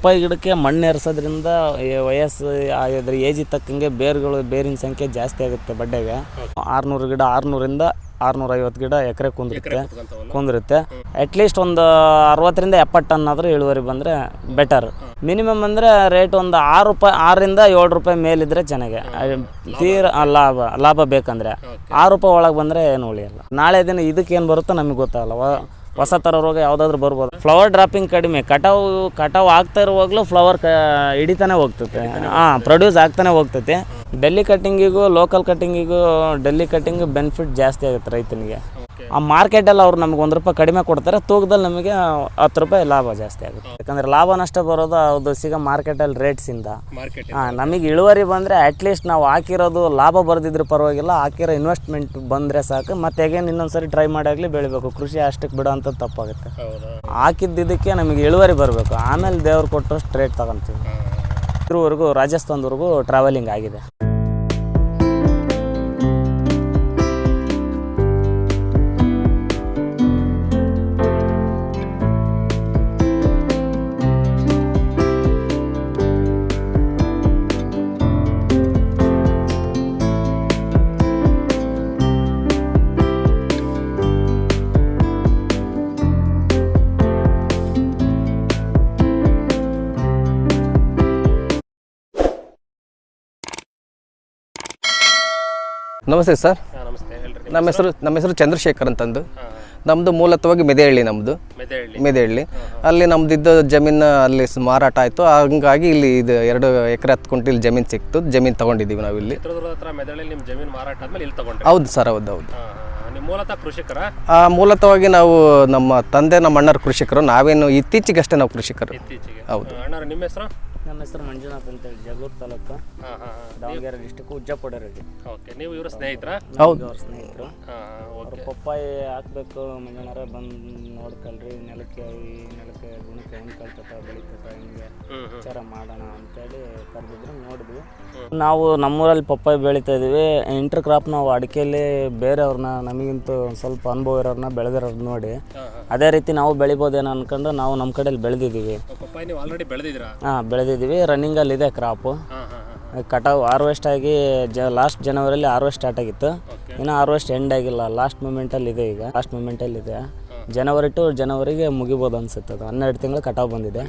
ಪಪ್ಪಾಯಿ ಗಿಡಕ್ಕೆ ಮಣ್ಣು ಎರ್ಸೋದ್ರಿಂದ ವಯಸ್ಸು ಅದ್ರ ಏಜಿಗೆ ತಕ್ಕಂಗೆ ಬೇರುಗಳು ಬೇರಿನ ಸಂಖ್ಯೆ ಜಾಸ್ತಿ ಆಗುತ್ತೆ ಬಡ್ಡೆಗೆ. ಆರುನೂರು ಗಿಡ ಆರುನೂರಿಂದ ಆರುನೂರ ಐವತ್ತು ಗಿಡ ಎಕರೆ ಕುಂದಿರುತ್ತೆ. ಕುಂದಿರುತ್ತೆ. ಅಟ್ಲೀಸ್ಟ್ ಒಂದು ಅರವತ್ತರಿಂದ ಎಪ್ಪತ್ತು ಟನ್ ಆದರೂ ಇಳುವರಿ ಬಂದರೆ ಬೆಟರ್ ಮಿನಿಮಮ್ ಅಂದರೆ ರೇಟ್ ಒಂದು ಆರು ರೂಪಾಯಿ ಆರರಿಂದ ಏಳು ರೂಪಾಯಿ ಮೇಲಿದ್ರೆ ಚೆನ್ನಾಗೆ. ತೀರ ಲಾಭ ಲಾಭ ಬೇಕಂದ್ರೆ. ಆರು ರೂಪಾಯಿ ಒಳಗೆ ಬಂದರೆ ಏನು ಉಳಿಯಲ್ಲ. ನಾಳೆ ದಿನ ಇದಕ್ಕೆ ಏನು ಬರುತ್ತೋ ನಮಗೆ ಗೊತ್ತಾಗಲ್ಲ. ಹೊಸ ಥರ ರೋಗ ಯಾವುದಾದ್ರೂ ಬರ್ಬೋದು? ಫ್ಲವರ್ ಡ್ರಾಪಿಂಗ್ ಕಡಿಮೆ. ಕಟಾವು ಕಟಾವು ಆಗ್ತಾ ಇರುವಾಗಲೂ ಫ್ಲವರ್ ಕ ಹಿಡಿತಾನೆ ಹೋಗ್ತೈತೆ ಹಾಂ ಪ್ರೊಡ್ಯೂಸ್ ಆಗ್ತಾನೆ ಹೋಗ್ತದೆ. ಡೆಲ್ಲಿ ಕಟ್ಟಿಂಗಿಗೂ ಲೋಕಲ್ ಕಟ್ಟಿಂಗಿಗೂ ಡೆಲ್ಲಿ ಕಟ್ಟಿಂಗ್ ಬೆನಿಫಿಟ್ ಜಾಸ್ತಿ ಆಗುತ್ತೆ ರೈತನಿಗೆ. ಆ ಮಾರ್ಕೆಟಲ್ಲಿ ಅವ್ರು ನಮ್ಗೆ ಒಂದು ರೂಪಾಯಿ ಕಡಿಮೆ ಕೊಡ್ತಾರೆ ತೂಕದಲ್ಲಿ ನಮಗೆ ಹತ್ತು ರೂಪಾಯಿ ಲಾಭ ಜಾಸ್ತಿ ಆಗುತ್ತೆ. ಯಾಕಂದರೆ ಲಾಭ ನಷ್ಟ ಬರೋದು ಅದು ಸಿಗೋ ಮಾರ್ಕೆಟಲ್ಲಿ ರೇಟ್ಸಿಂದ ಹಾಂ ನಮಗೆ ಇಳುವರಿ ಬಂದರೆ ಅಟ್ಲೀಸ್ಟ್ ನಾವು ಹಾಕಿರೋದು ಲಾಭ ಬರ್ದಿದ್ರೆ ಪರವಾಗಿಲ್ಲ ಹಾಕಿರೋ ಇನ್ವೆಸ್ಟ್ಮೆಂಟ್ ಬಂದರೆ ಸಾಕು ಮತ್ತೆ ಅಗೇನ್ ಇನ್ನೊಂದು ಸರಿ ಟ್ರೈ ಮಾಡಾಗಲಿ ಬೆಳಿಬೇಕು. ಕೃಷಿ ಅಷ್ಟಕ್ಕೆ ಬಿಡೋ ಅಂಥದ್ದು ತಪ್ಪಾಗುತ್ತೆ. ಹಾಕಿದ್ದಿದ್ದಕ್ಕೆ ಹಾಕಿದ್ದಕ್ಕೆ ನಮಗೆ ಇಳುವರಿ ಬರಬೇಕು. ಆಮೇಲೆ ದೇವ್ರು ಕೊಟ್ಟಷ್ಟು ರೇಟ್ ತಗೊಂತೀವಿ. ಇದ್ರವರೆಗೂ ರಾಜಸ್ಥಾನದವರೆಗೂ ಟ್ರಾವೆಲಿಂಗ್ ಆಗಿದೆ. ನಮಸ್ತೆ ಸರ್. ನಮಸ್ತೆ. ನಮ್ಮ ಹೆಸರು? ನಮ್ಮ ಹೆಸರು ಚಂದ್ರಶೇಖರ್ ಅಂತಂದು. ನಮ್ಮದು ಮೂಲತವಾಗಿ ಮೆದೆಹಳ್ಳಿ ನಮ್ಮದು ಮೆದೆಹಳ್ಳಿ. ಅಲ್ಲಿ ನಮ್ದು ಇದ್ದ ಜಮೀನು ಅಲ್ಲಿ ಮಾರಾಟ ಆಯಿತು. ಹಂಗಾಗಿ ಇಲ್ಲಿ ಇದು ಎರಡು ಎಕರೆ ಹತ್ತು ಇಲ್ಲಿ ಜಮೀನು ಸಿಕ್ತು. ಜಮೀನು ತಗೊಂಡಿದ್ದೀವಿ ನಾವು ಇಲ್ಲಿ ಹೌದು ಸರ್ ಹೌದು ಹೌದು. ಮೂಲತವಾಗಿ ನಾವು ನಮ್ಮ ತಂದೆ ನಮ್ಮ ಅಣ್ಣರು ಕೃಷಿಕರು. ನಾವೇನು ಇತ್ತೀಚೆಗಷ್ಟೇ ನಾವು ಕೃಷಿಕರು. ಹೌದು. ನಿಮ್ಮ ಹೆಸರು? ನಮ್ಮ ಹೆಸರು ಮಂಜುನಾಥ್ ಅಂತೇಳಿ ಜಗಳೂರು ತಾಲೂಕು. ಹಾಂ ಹಾಂ ಹಾಂ. ದಾವಣಗೆರೆ ಡಿಸ್ಟಿಕ್ ಉಜ್ಜಪುಡ ರೆಡ್ಡಿ ಓಕೆ ನೀವು ಇವರು ಸ್ನೇಹಿತರ? ಹೌದು. ಅವ್ರ ಸ್ನೇಹಿತರು. ಹಾಂ ಅವ್ರು ಓಕೆ ಪಪ್ಪಾಯಿ ಹಾಕ್ಬೇಕು ಮಂಜಣ್ಣರ ಬಂದು ನೋಡ್ಕಲ್ರಿ ನೆಲಕ್ಕೆ ಈ ನೆಲಕ್ಕೆ ಗುಣಕ್ಕೆ ಹೆಂಗೆ ಕಲ್ತತ ಬೆಳಿತತ ಹಿಂಗೆ ವಿಚಾರ ಮಾಡೋಣ ಅಂತೇಳಿ ಕರೆದಿದ್ರು ನೋಡಿದ್ವಿ. ನಾವು ನಮ್ಮೂರಲ್ಲಿ ಪಪ್ಪಾಯಿ ಬೆಳಿತಾ ಇದೀವಿ ಇಂಟರ್ ಕ್ರಾಪ್ ನಾವು ಅಡಿಕೆಯಲ್ಲಿ ಬೇರೆಯವ್ರನ್ನ ನಮಗಿಂತ ಒಂದ್ ಸ್ವಲ್ಪ ಅನುಭವ ಇರೋರನ್ನ ಬೆಳೆದಿರೋದು ನೋಡಿ. ಅದೇ ರೀತಿ ನಾವು ಬೆಳಿಬೋದೇನೋ ಅನ್ಕೊಂಡು ನಾವು ನಮ್ಮ ಕಡೆಯಲ್ಲಿ ಬೆಳೆದಿದ್ದೀವಿ. ಪಪ್ಪಾಯಿ ನೀವು ಆಲ್ರೆಡಿ ಬೆಳೆದಿದ್ದೀರಾ? ಹಾಂ ಬೆಳೆದಿದ್ದೀವಿ ರನ್ನಿಂಗಲ್ಲಿ ಇದೆ ಕ್ರಾಪು ಕಟಾವು ಹಾರ್ವೆಸ್ಟ್ ಆಗಿ ಜ ಲಾಸ್ಟ್ ಜನವರಿಯಲ್ಲಿ ಹಾರ್ವೆಸ್ಟ್ ಸ್ಟಾರ್ಟ್ ಆಗಿತ್ತು. ಇನ್ನೂ ಹಾರ್ವೆಸ್ಟ್ ಎಂಡ್ ಆಗಿಲ್ಲ. ಲಾಸ್ಟ್ ಮೂಮೆಂಟಲ್ಲಿ ಇದೆ ಈಗ. ಲಾಸ್ಟ್ ಮೂಮೆಂಟಲ್ಲಿ ಇದೆ. ಜನವರಿ ಟು ಜನವರಿಗೆ ಮುಗಿಬೋದು ಅನ್ಸುತ್ತೆ ಅದು. ಹನ್ನೆರಡು ತಿಂಗಳು ಕಟಾವು ಬಂದಿದೆ.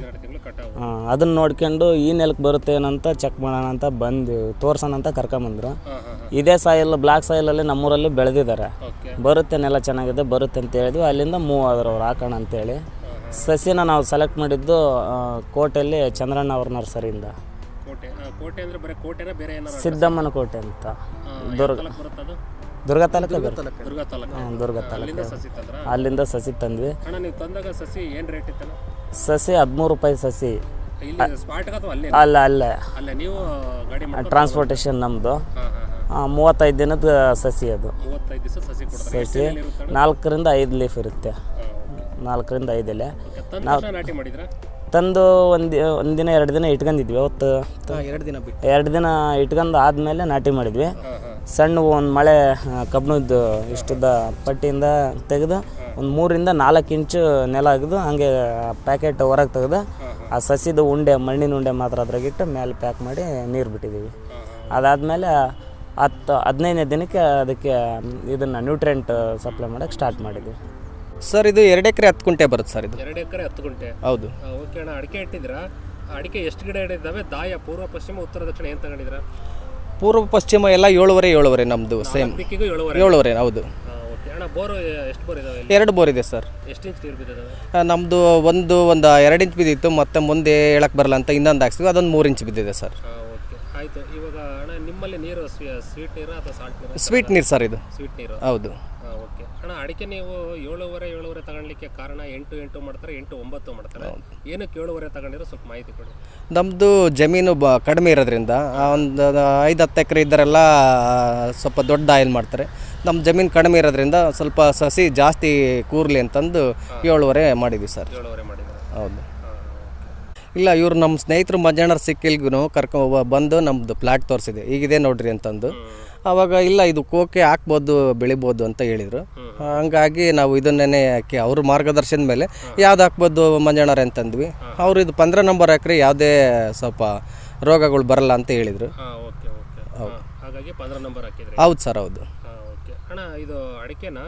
ಅದನ್ನು ನೋಡ್ಕೊಂಡು ಈ ನೆಲಕ್ಕೆ ಬರುತ್ತೆ ಏನಂತ ಚೆಕ್ ಮಾಡೋಣ ಅಂತ ಬಂದು ತೋರ್ಸೋಣ ಅಂತ ಕರ್ಕೊಂಬಂದರು. ಇದೇ ಸಾಯಿಲ್ ಬ್ಲ್ಯಾಕ್ ಸಾಯಿಲಲ್ಲಿ ನಮ್ಮೂರಲ್ಲಿ ಬೆಳೆದಿದ್ದಾರೆ. ಬರುತ್ತೆ ನೆಲ ಚೆನ್ನಾಗಿದೆ ಬರುತ್ತೆ ಅಂತ ಹೇಳಿದ್ವಿ. ಅಲ್ಲಿಂದ ಮೂವ್ ಆದ್ರು ಅವ್ರು ಹಾಕೋಣ ಅಂತೇಳಿ. ಸಸಿನ ನಾವು ಸೆಲೆಕ್ಟ್ ಮಾಡಿದ್ದು ಕೋಟೆಯಲ್ಲಿ ಚಂದ್ರಣ್ಣ ಅವ್ರ ನರ್ಸರಿಯಿಂದ. ಕೋಟೆ ಕೋಟೆ ಅಂದರೆ ಬರೀ ಕೋಟೆನ ಬೇರೆ ಏನಾರ ಸಿದ್ದಮ್ಮನ ಕೋಟೆ ಅಂತ. ದುರ್ಗ ಬರುತ್ತೆ ಅದು ದುರ್ಗ ತಾಲೂಕು ಬರುತ್ತೆ. ದುರ್ಗ ತಾಲೂಕು? ಹ್ಮ್, ದುರ್ಗ ತಾಲೂಕು. ಅಲ್ಲಿಂದ ಸಸಿ ತಂದ್ರ? ಅಲ್ಲಿಂದ ಸಸಿ ತಂದ್ವಿ. ಅಣ್ಣ ನೀವು ತಂದಾಗ ಸಸಿ ಏನು ರೇಟ್ ಇತ್ತಲ್ಲ ಸಸಿ ಹದಿಮೂರು ರೂಪಾಯಿ ಸಸಿ. ಇಲ್ಲಿ ಸ್ಪಾಟ್ಗೆ ಅಥವಾ ಅಲ್ಲೇ ಅಲ್ಲ ಅಲ್ಲೇ. ಅಲ್ಲೇ ನೀವು ಗಾಡಿ ಮಾಡಿ ಟ್ರಾನ್ಸ್ಪೋರ್ಟೇಷನ್ ನಮ್ಮದು ಹಾಂ ಹಾಂ ಹಾಂ. ಮೂವತ್ತೈದು ದಿನದ ಸಸಿ ಅದು. ಮೂವತ್ತೈದು ದಿವಸ ಸಸಿ ಕೊಡ್ತಾರೆ? ನಾಲ್ಕರಿಂದ ಐದು ಲೀಫ್ ಇರುತ್ತೆ. ನಾಲ್ಕರಿಂದ ಐದು ಎಲೆ ಓಕೆ, ತಂದ ನಾಟಿ ಮಾಡಿದ್ರಾ? ತಂದು ಒಂದು ಒಂದಿನ ಎರಡು ದಿನ ಇಟ್ಕೊಂಡಿದ್ವಿ ಅವತ್ತು ಎರಡು ದಿನ ಬಿಟ್ಟು. ಎರಡು ದಿನ ಇಟ್ಕೊಂಡು ಆದಮೇಲೆ ನಾಟಿ ಮಾಡಿದ್ವಿ. ಸಣ್ಣ ಒಂದು ಮಳೆ ಕಬ್ಬಣದ್ದು ಕಬ್ಬಿಣದ್ದು ಇಷ್ಟದ ಪಟ್ಟಿಯಿಂದ ತೆಗೆದು ಒಂದು ಮೂರಿಂದ ನಾಲ್ಕು ಇಂಚು ನೆಲ ಅಗೆದು ಹಾಗೆ ಪ್ಯಾಕೆಟ್ ಹೊರಗೆ ತೆಗೆದು ಆ ಸಸಿದು ಉಂಡೆ ಮಣ್ಣಿನ ಉಂಡೆ ಮಾತ್ರ ಅದ್ರಾಗಿಟ್ಟು ಮೇಲೆ ಪ್ಯಾಕ್ ಮಾಡಿ ನೀರು ಬಿಟ್ಟಿದ್ದೀವಿ ಅದಾದಮೇಲೆ ಹತ್ತು ಹದಿನೈದನೇ ದಿನಕ್ಕೆ ಅದಕ್ಕೆ ಇದನ್ನು ನ್ಯೂಟ್ರೆಂಟ್ ಸಪ್ಲೈ ಮಾಡೋಕ್ಕೆ ಸ್ಟಾರ್ಟ್ ಮಾಡಿದ್ವಿ. ಸರ್ ಇದು ಎರಡು ಎಕರೆ ಹತ್ತು ಕುಂಟೆ ಬರುತ್ತೆ ಸರ್ ಇದು. ಎರಡು ಎಕರೆ ಹತ್ತು ಗುಂಟೆ. ಹೌದು. ಆ, ಓಕೆ ಅಣ್ಣ ಅಡಿಕೆ ಇಟ್ಟಿದ್ದೀರಾ? ಆ ಅಡಿಕೆ ಎಷ್ಟು ಗಿಡ ಇಟ್ಟಿದ್ದಾವೆ? ದಾಯ ಪೂರ್ವ ಪಶ್ಚಿಮ ಉತ್ತರ ದಕ್ಷಿಣ ಏನು ತಗೊಂಡಿದ್ರ ಪೂರ್ವ ಪಶ್ಚಿಮ ಎಲ್ಲ ಏಳುವರೆ ಏಳುವರೆ ನಮ್ಮದು ಸೇಮ್ ದಿಕ್ಕಿಗೂ ಏಳುವರೆ. ಏಳುವರೆ ಹೌದು. ಓಕೆ. ಅಣ್ಣ ಬೋರು ಎಷ್ಟು ಬೋರ್ ಇದಾವೆ ಇಲ್ಲಿ? ಎರಡು ಬೋರ್ ಇದೆ ಸರ್. ಎಷ್ಟು ಇಂಚ್ ನೀರು ಬಿದ್ದಿದ್ದಾವೆ ನಮ್ಮದು ಒಂದು ಒಂದು ಎರಡು ಇಂಚ್ ಬಿದ್ದಿತ್ತು ಮತ್ತೆ ಮುಂದೆ ಹೇಳಕ್ಕೆ ಬರಲ್ಲ ಅಂತ ಇನ್ನೊಂದು ಹಾಕ್ಸಿದ್ವಿ ಅದೊಂದು ಮೂರು ಇಂಚ್ ಬಿದ್ದಿದೆ ಸರ್. ಆಯ್ತು ಓಕೆ. ಆಯಿತು. ಇವಾಗ ಅಣ್ಣ ನಿಮ್ಮಲ್ಲಿ ನೀರು ಸ್ವೀಟ್ ನೀರು ಅಥವಾ ಸಾಲ್ಟ್ ನೀರು ಸ್ವೀಟ್ ನೀರು ಸರ್ ಇದು. ಸ್ವೀಟ್ ನೀರು. ಹೌದು. ಓಕೆ ಅಣ್ಣ ಅಡಿಕೆ ನೀವು ಏಳುವರೆ ಏಳುವರೆ ತಗೊಳ್ಲಿಕ್ಕೆ ಕಾರಣ ಎಂಟು ಎಂಟು ಮಾಡ್ತಾರೆ ಎಂಟು ಒಂಬತ್ತು ಮಾಡ್ತಾರೆ. ಏನಕ್ಕೆ ಏಳುವರೆ ತಗೊಂಡಿರೋ ಸ್ವಲ್ಪ ಮಾಹಿತಿ ಕೊಡಿ. ನಮ್ಮದು ಜಮೀನು ಬ ಕಡಿಮೆ ಇರೋದ್ರಿಂದ ಒಂದು ಐದು ಹತ್ತು ಎಕರೆ ಇದ್ದರೆಲ್ಲ ಸ್ವಲ್ಪ ದೊಡ್ಡ ಆಯಿಲ್ ಮಾಡ್ತಾರೆ. ನಮ್ಮ ಜಮೀನು ಕಡಿಮೆ ಇರೋದ್ರಿಂದ ಸ್ವಲ್ಪ ಸಸಿ ಜಾಸ್ತಿ ಕೂರ್ಲಿ ಅಂತಂದು ಏಳುವರೆ ಮಾಡಿದ್ವಿ ಸರ್. ಏಳುವರೆ ಮಾಡಿದ್ದಾರೆ. ಹೌದು. ಇಲ್ಲ ಇವ್ರು ನಮ್ಮ ಸ್ನೇಹಿತರು ಮಧ್ಯಾಹ್ನ ಸಿಕ್ಕಿಲ್ಗೂ ಕರ್ಕೊ ಬಂದು ನಮ್ಮದು ಫ್ಲಾಟ್ ತೋರಿಸಿದೆ. ಈಗಿದೆ ನೋಡ್ರಿ ಅಂತಂದು. ಆವಾಗ ಇಲ್ಲ ಇದು ಕೋಕೆ ಹಾಕ್ಬೋದು ಬೆಳಿಬೋದು ಅಂತ ಹೇಳಿದರು. ಹಂಗಾಗಿ ನಾವು ಇದನ್ನೇ ಹಾಕಿ ಅವ್ರ ಮಾರ್ಗದರ್ಶನದ ಮೇಲೆ ಯಾವ್ದು ಹಾಕ್ಬೋದು ಮಂಜಣ್ಣವ್ರೆ ಅಂತಂದ್ವಿ. ಅವರು ಇದು ಪಂದ್ರ ನಂಬರ್ ಹಾಕ್ರಿ ಯಾವುದೇ ಸ್ವಲ್ಪ ರೋಗಗಳು ಬರಲ್ಲ ಅಂತ ಹೇಳಿದರು. ಹಾಂ ಓಕೆ ಓಕೆ. ಹಾಗಾಗಿ ಪಂದ್ರ ನಂಬರ್ ಹಾಕಿದ್ರಿ. ಹೌದು ಸರ್ ಹೌದು. ಇದು ಅಡಿಕೆನ?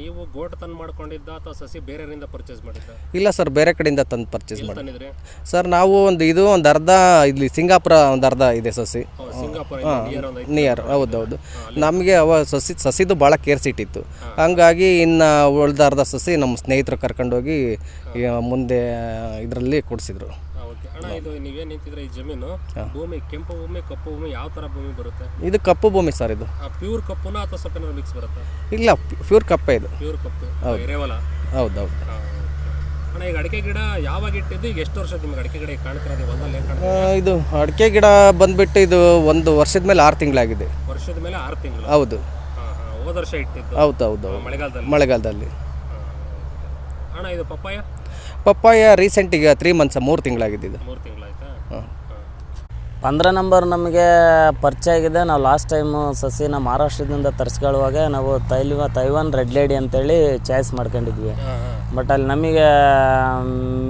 ನೀವು ಗೋಟ್ ತಂದು ಮಾಡ್ಕೊಂಡಿದ್ದ ಅಥವಾ ಸಸಿ ಬೇರೆಯವರಿಂದ ಪರ್ಚೇಸ್ ಮಾಡಿದ್ದ? ಇಲ್ಲ ಸರ್ ಬೇರೆ ಕಡೆಯಿಂದ ತಂದು ಪರ್ಚೇಸ್ ಮಾಡಿ ತಂದಿದ್ರಿ? ಸರ್ ನಾವು ಒಂದು ಇದು ಒಂದು ಅರ್ಧ ಇಲ್ಲಿ ಸಿಂಗಾಪುರ ಒಂದು ಅರ್ಧ ಇದೆ ಸಸಿ. ಸಿಂಗಾಪುರ ನಿಯರ್ ಒಂದು ಹೌದು ನಿಯರ್ ಹೌದೌದು ನಮಗೆ ಅವ ಸಸಿ ಸಸಿದು ಭಾಳ ಕೇರ್ ಇಟ್ಟಿತ್ತು ಹಂಗಾಗಿ ಇನ್ನು ಉಳ್ದ ಅರ್ಧ ಸಸಿ ನಮ್ಮ ಸ್ನೇಹಿತರು ಕರ್ಕೊಂಡೋಗಿ ಈ ಮುಂದೆ ಇದರಲ್ಲಿ ಕೊಡಿಸಿದ್ರು. ಅಣ್ಣ ಇದು ನೀವೇನು ನಿಂತಿದ್ರೆ ಈ ಜಮೀನು? ಭೂಮಿ ಕೆಂಪು ಭೂಮಿ ಕಪ್ಪು ಭೂಮಿ ಯಾವ ಥರ ಭೂಮಿ ಬರುತ್ತೆ? ಇದು ಕಪ್ಪು ಭೂಮಿ ಸರ್ ಇದು. ಪ್ಯೂರ್ ಕಪ್ಪುನ ಅಥವಾ ಸ್ವಲ್ಪ ಏನಾದ್ರು ಮಿಕ್ಸ್ ಬರುತ್ತಾ? ಇಲ್ಲ ಪ್ಯೂರ್ ಕಪ್ಪೆ ಇದು. ಪ್ಯೂರ್ ಕಪ್ಪು ಎರೆವಲ ಹೌದೌದು. ಅಣ್ಣ ಈಗ ಅಡಿಕೆ ಗಿಡ ಯಾವಾಗ ಇಟ್ಟಿದ್ದು? ಈಗ ಎಷ್ಟು ವರ್ಷ ನಿಮ್ಗೆ ಅಡಿಕೆ ಗಿಡ ಕಾಣ್ತಿರೋದು? ಹೊಲದಲ್ಲಿ ಏನು ಇದು ಅಡಿಕೆ ಗಿಡ ಬಂದ್ಬಿಟ್ಟು ಇದು ಒಂದು ವರ್ಷದ ಮೇಲೆ ಆರು ತಿಂಗಳಾಗಿದೆ. ವರ್ಷದ ಮೇಲೆ ಆರು ತಿಂಗಳು? ಹೌದು. ಹೋದ ವರ್ಷ ಇಟ್ಟಿದ್ದು? ಹೌದು ಹೌದು ಮಳೆಗಾಲದಲ್ಲಿ? ಮಳೆಗಾಲದಲ್ಲಿ. ಅಣ್ಣ ಇದು ಪಪ್ಪಾಯ? ಪಪ್ಪಾಯ ರೀಸೆಂಟಿಗೆ ತ್ರೀ ಮಂತ್ಸ್ ಮೂರು ತಿಂಗಳಾಗಿದ್ದು ಮೂರು ತಿಂಗಳಾಯ್ತಾ? ಪಂದ್ರ ನಂಬರ್ ನಮಗೆ ಪರಿಚಯ ಆಗಿದೆ. ನಾವು ಲಾಸ್ಟ್ ಟೈಮು ಸಸಿನ ಮಹಾರಾಷ್ಟ್ರದಿಂದ ತರಿಸ್ಕೊಳ್ಳುವಾಗ ನಾವು ತೈಲ್ವ ತೈವಾನ್ ರೆಡ್ ಲೇಡಿ ಅಂತೇಳಿ ಚಾಯ್ಸ್ ಮಾಡ್ಕೊಂಡಿದ್ವಿ. ಬಟ್ ಅಲ್ಲಿ ನಮಗೆ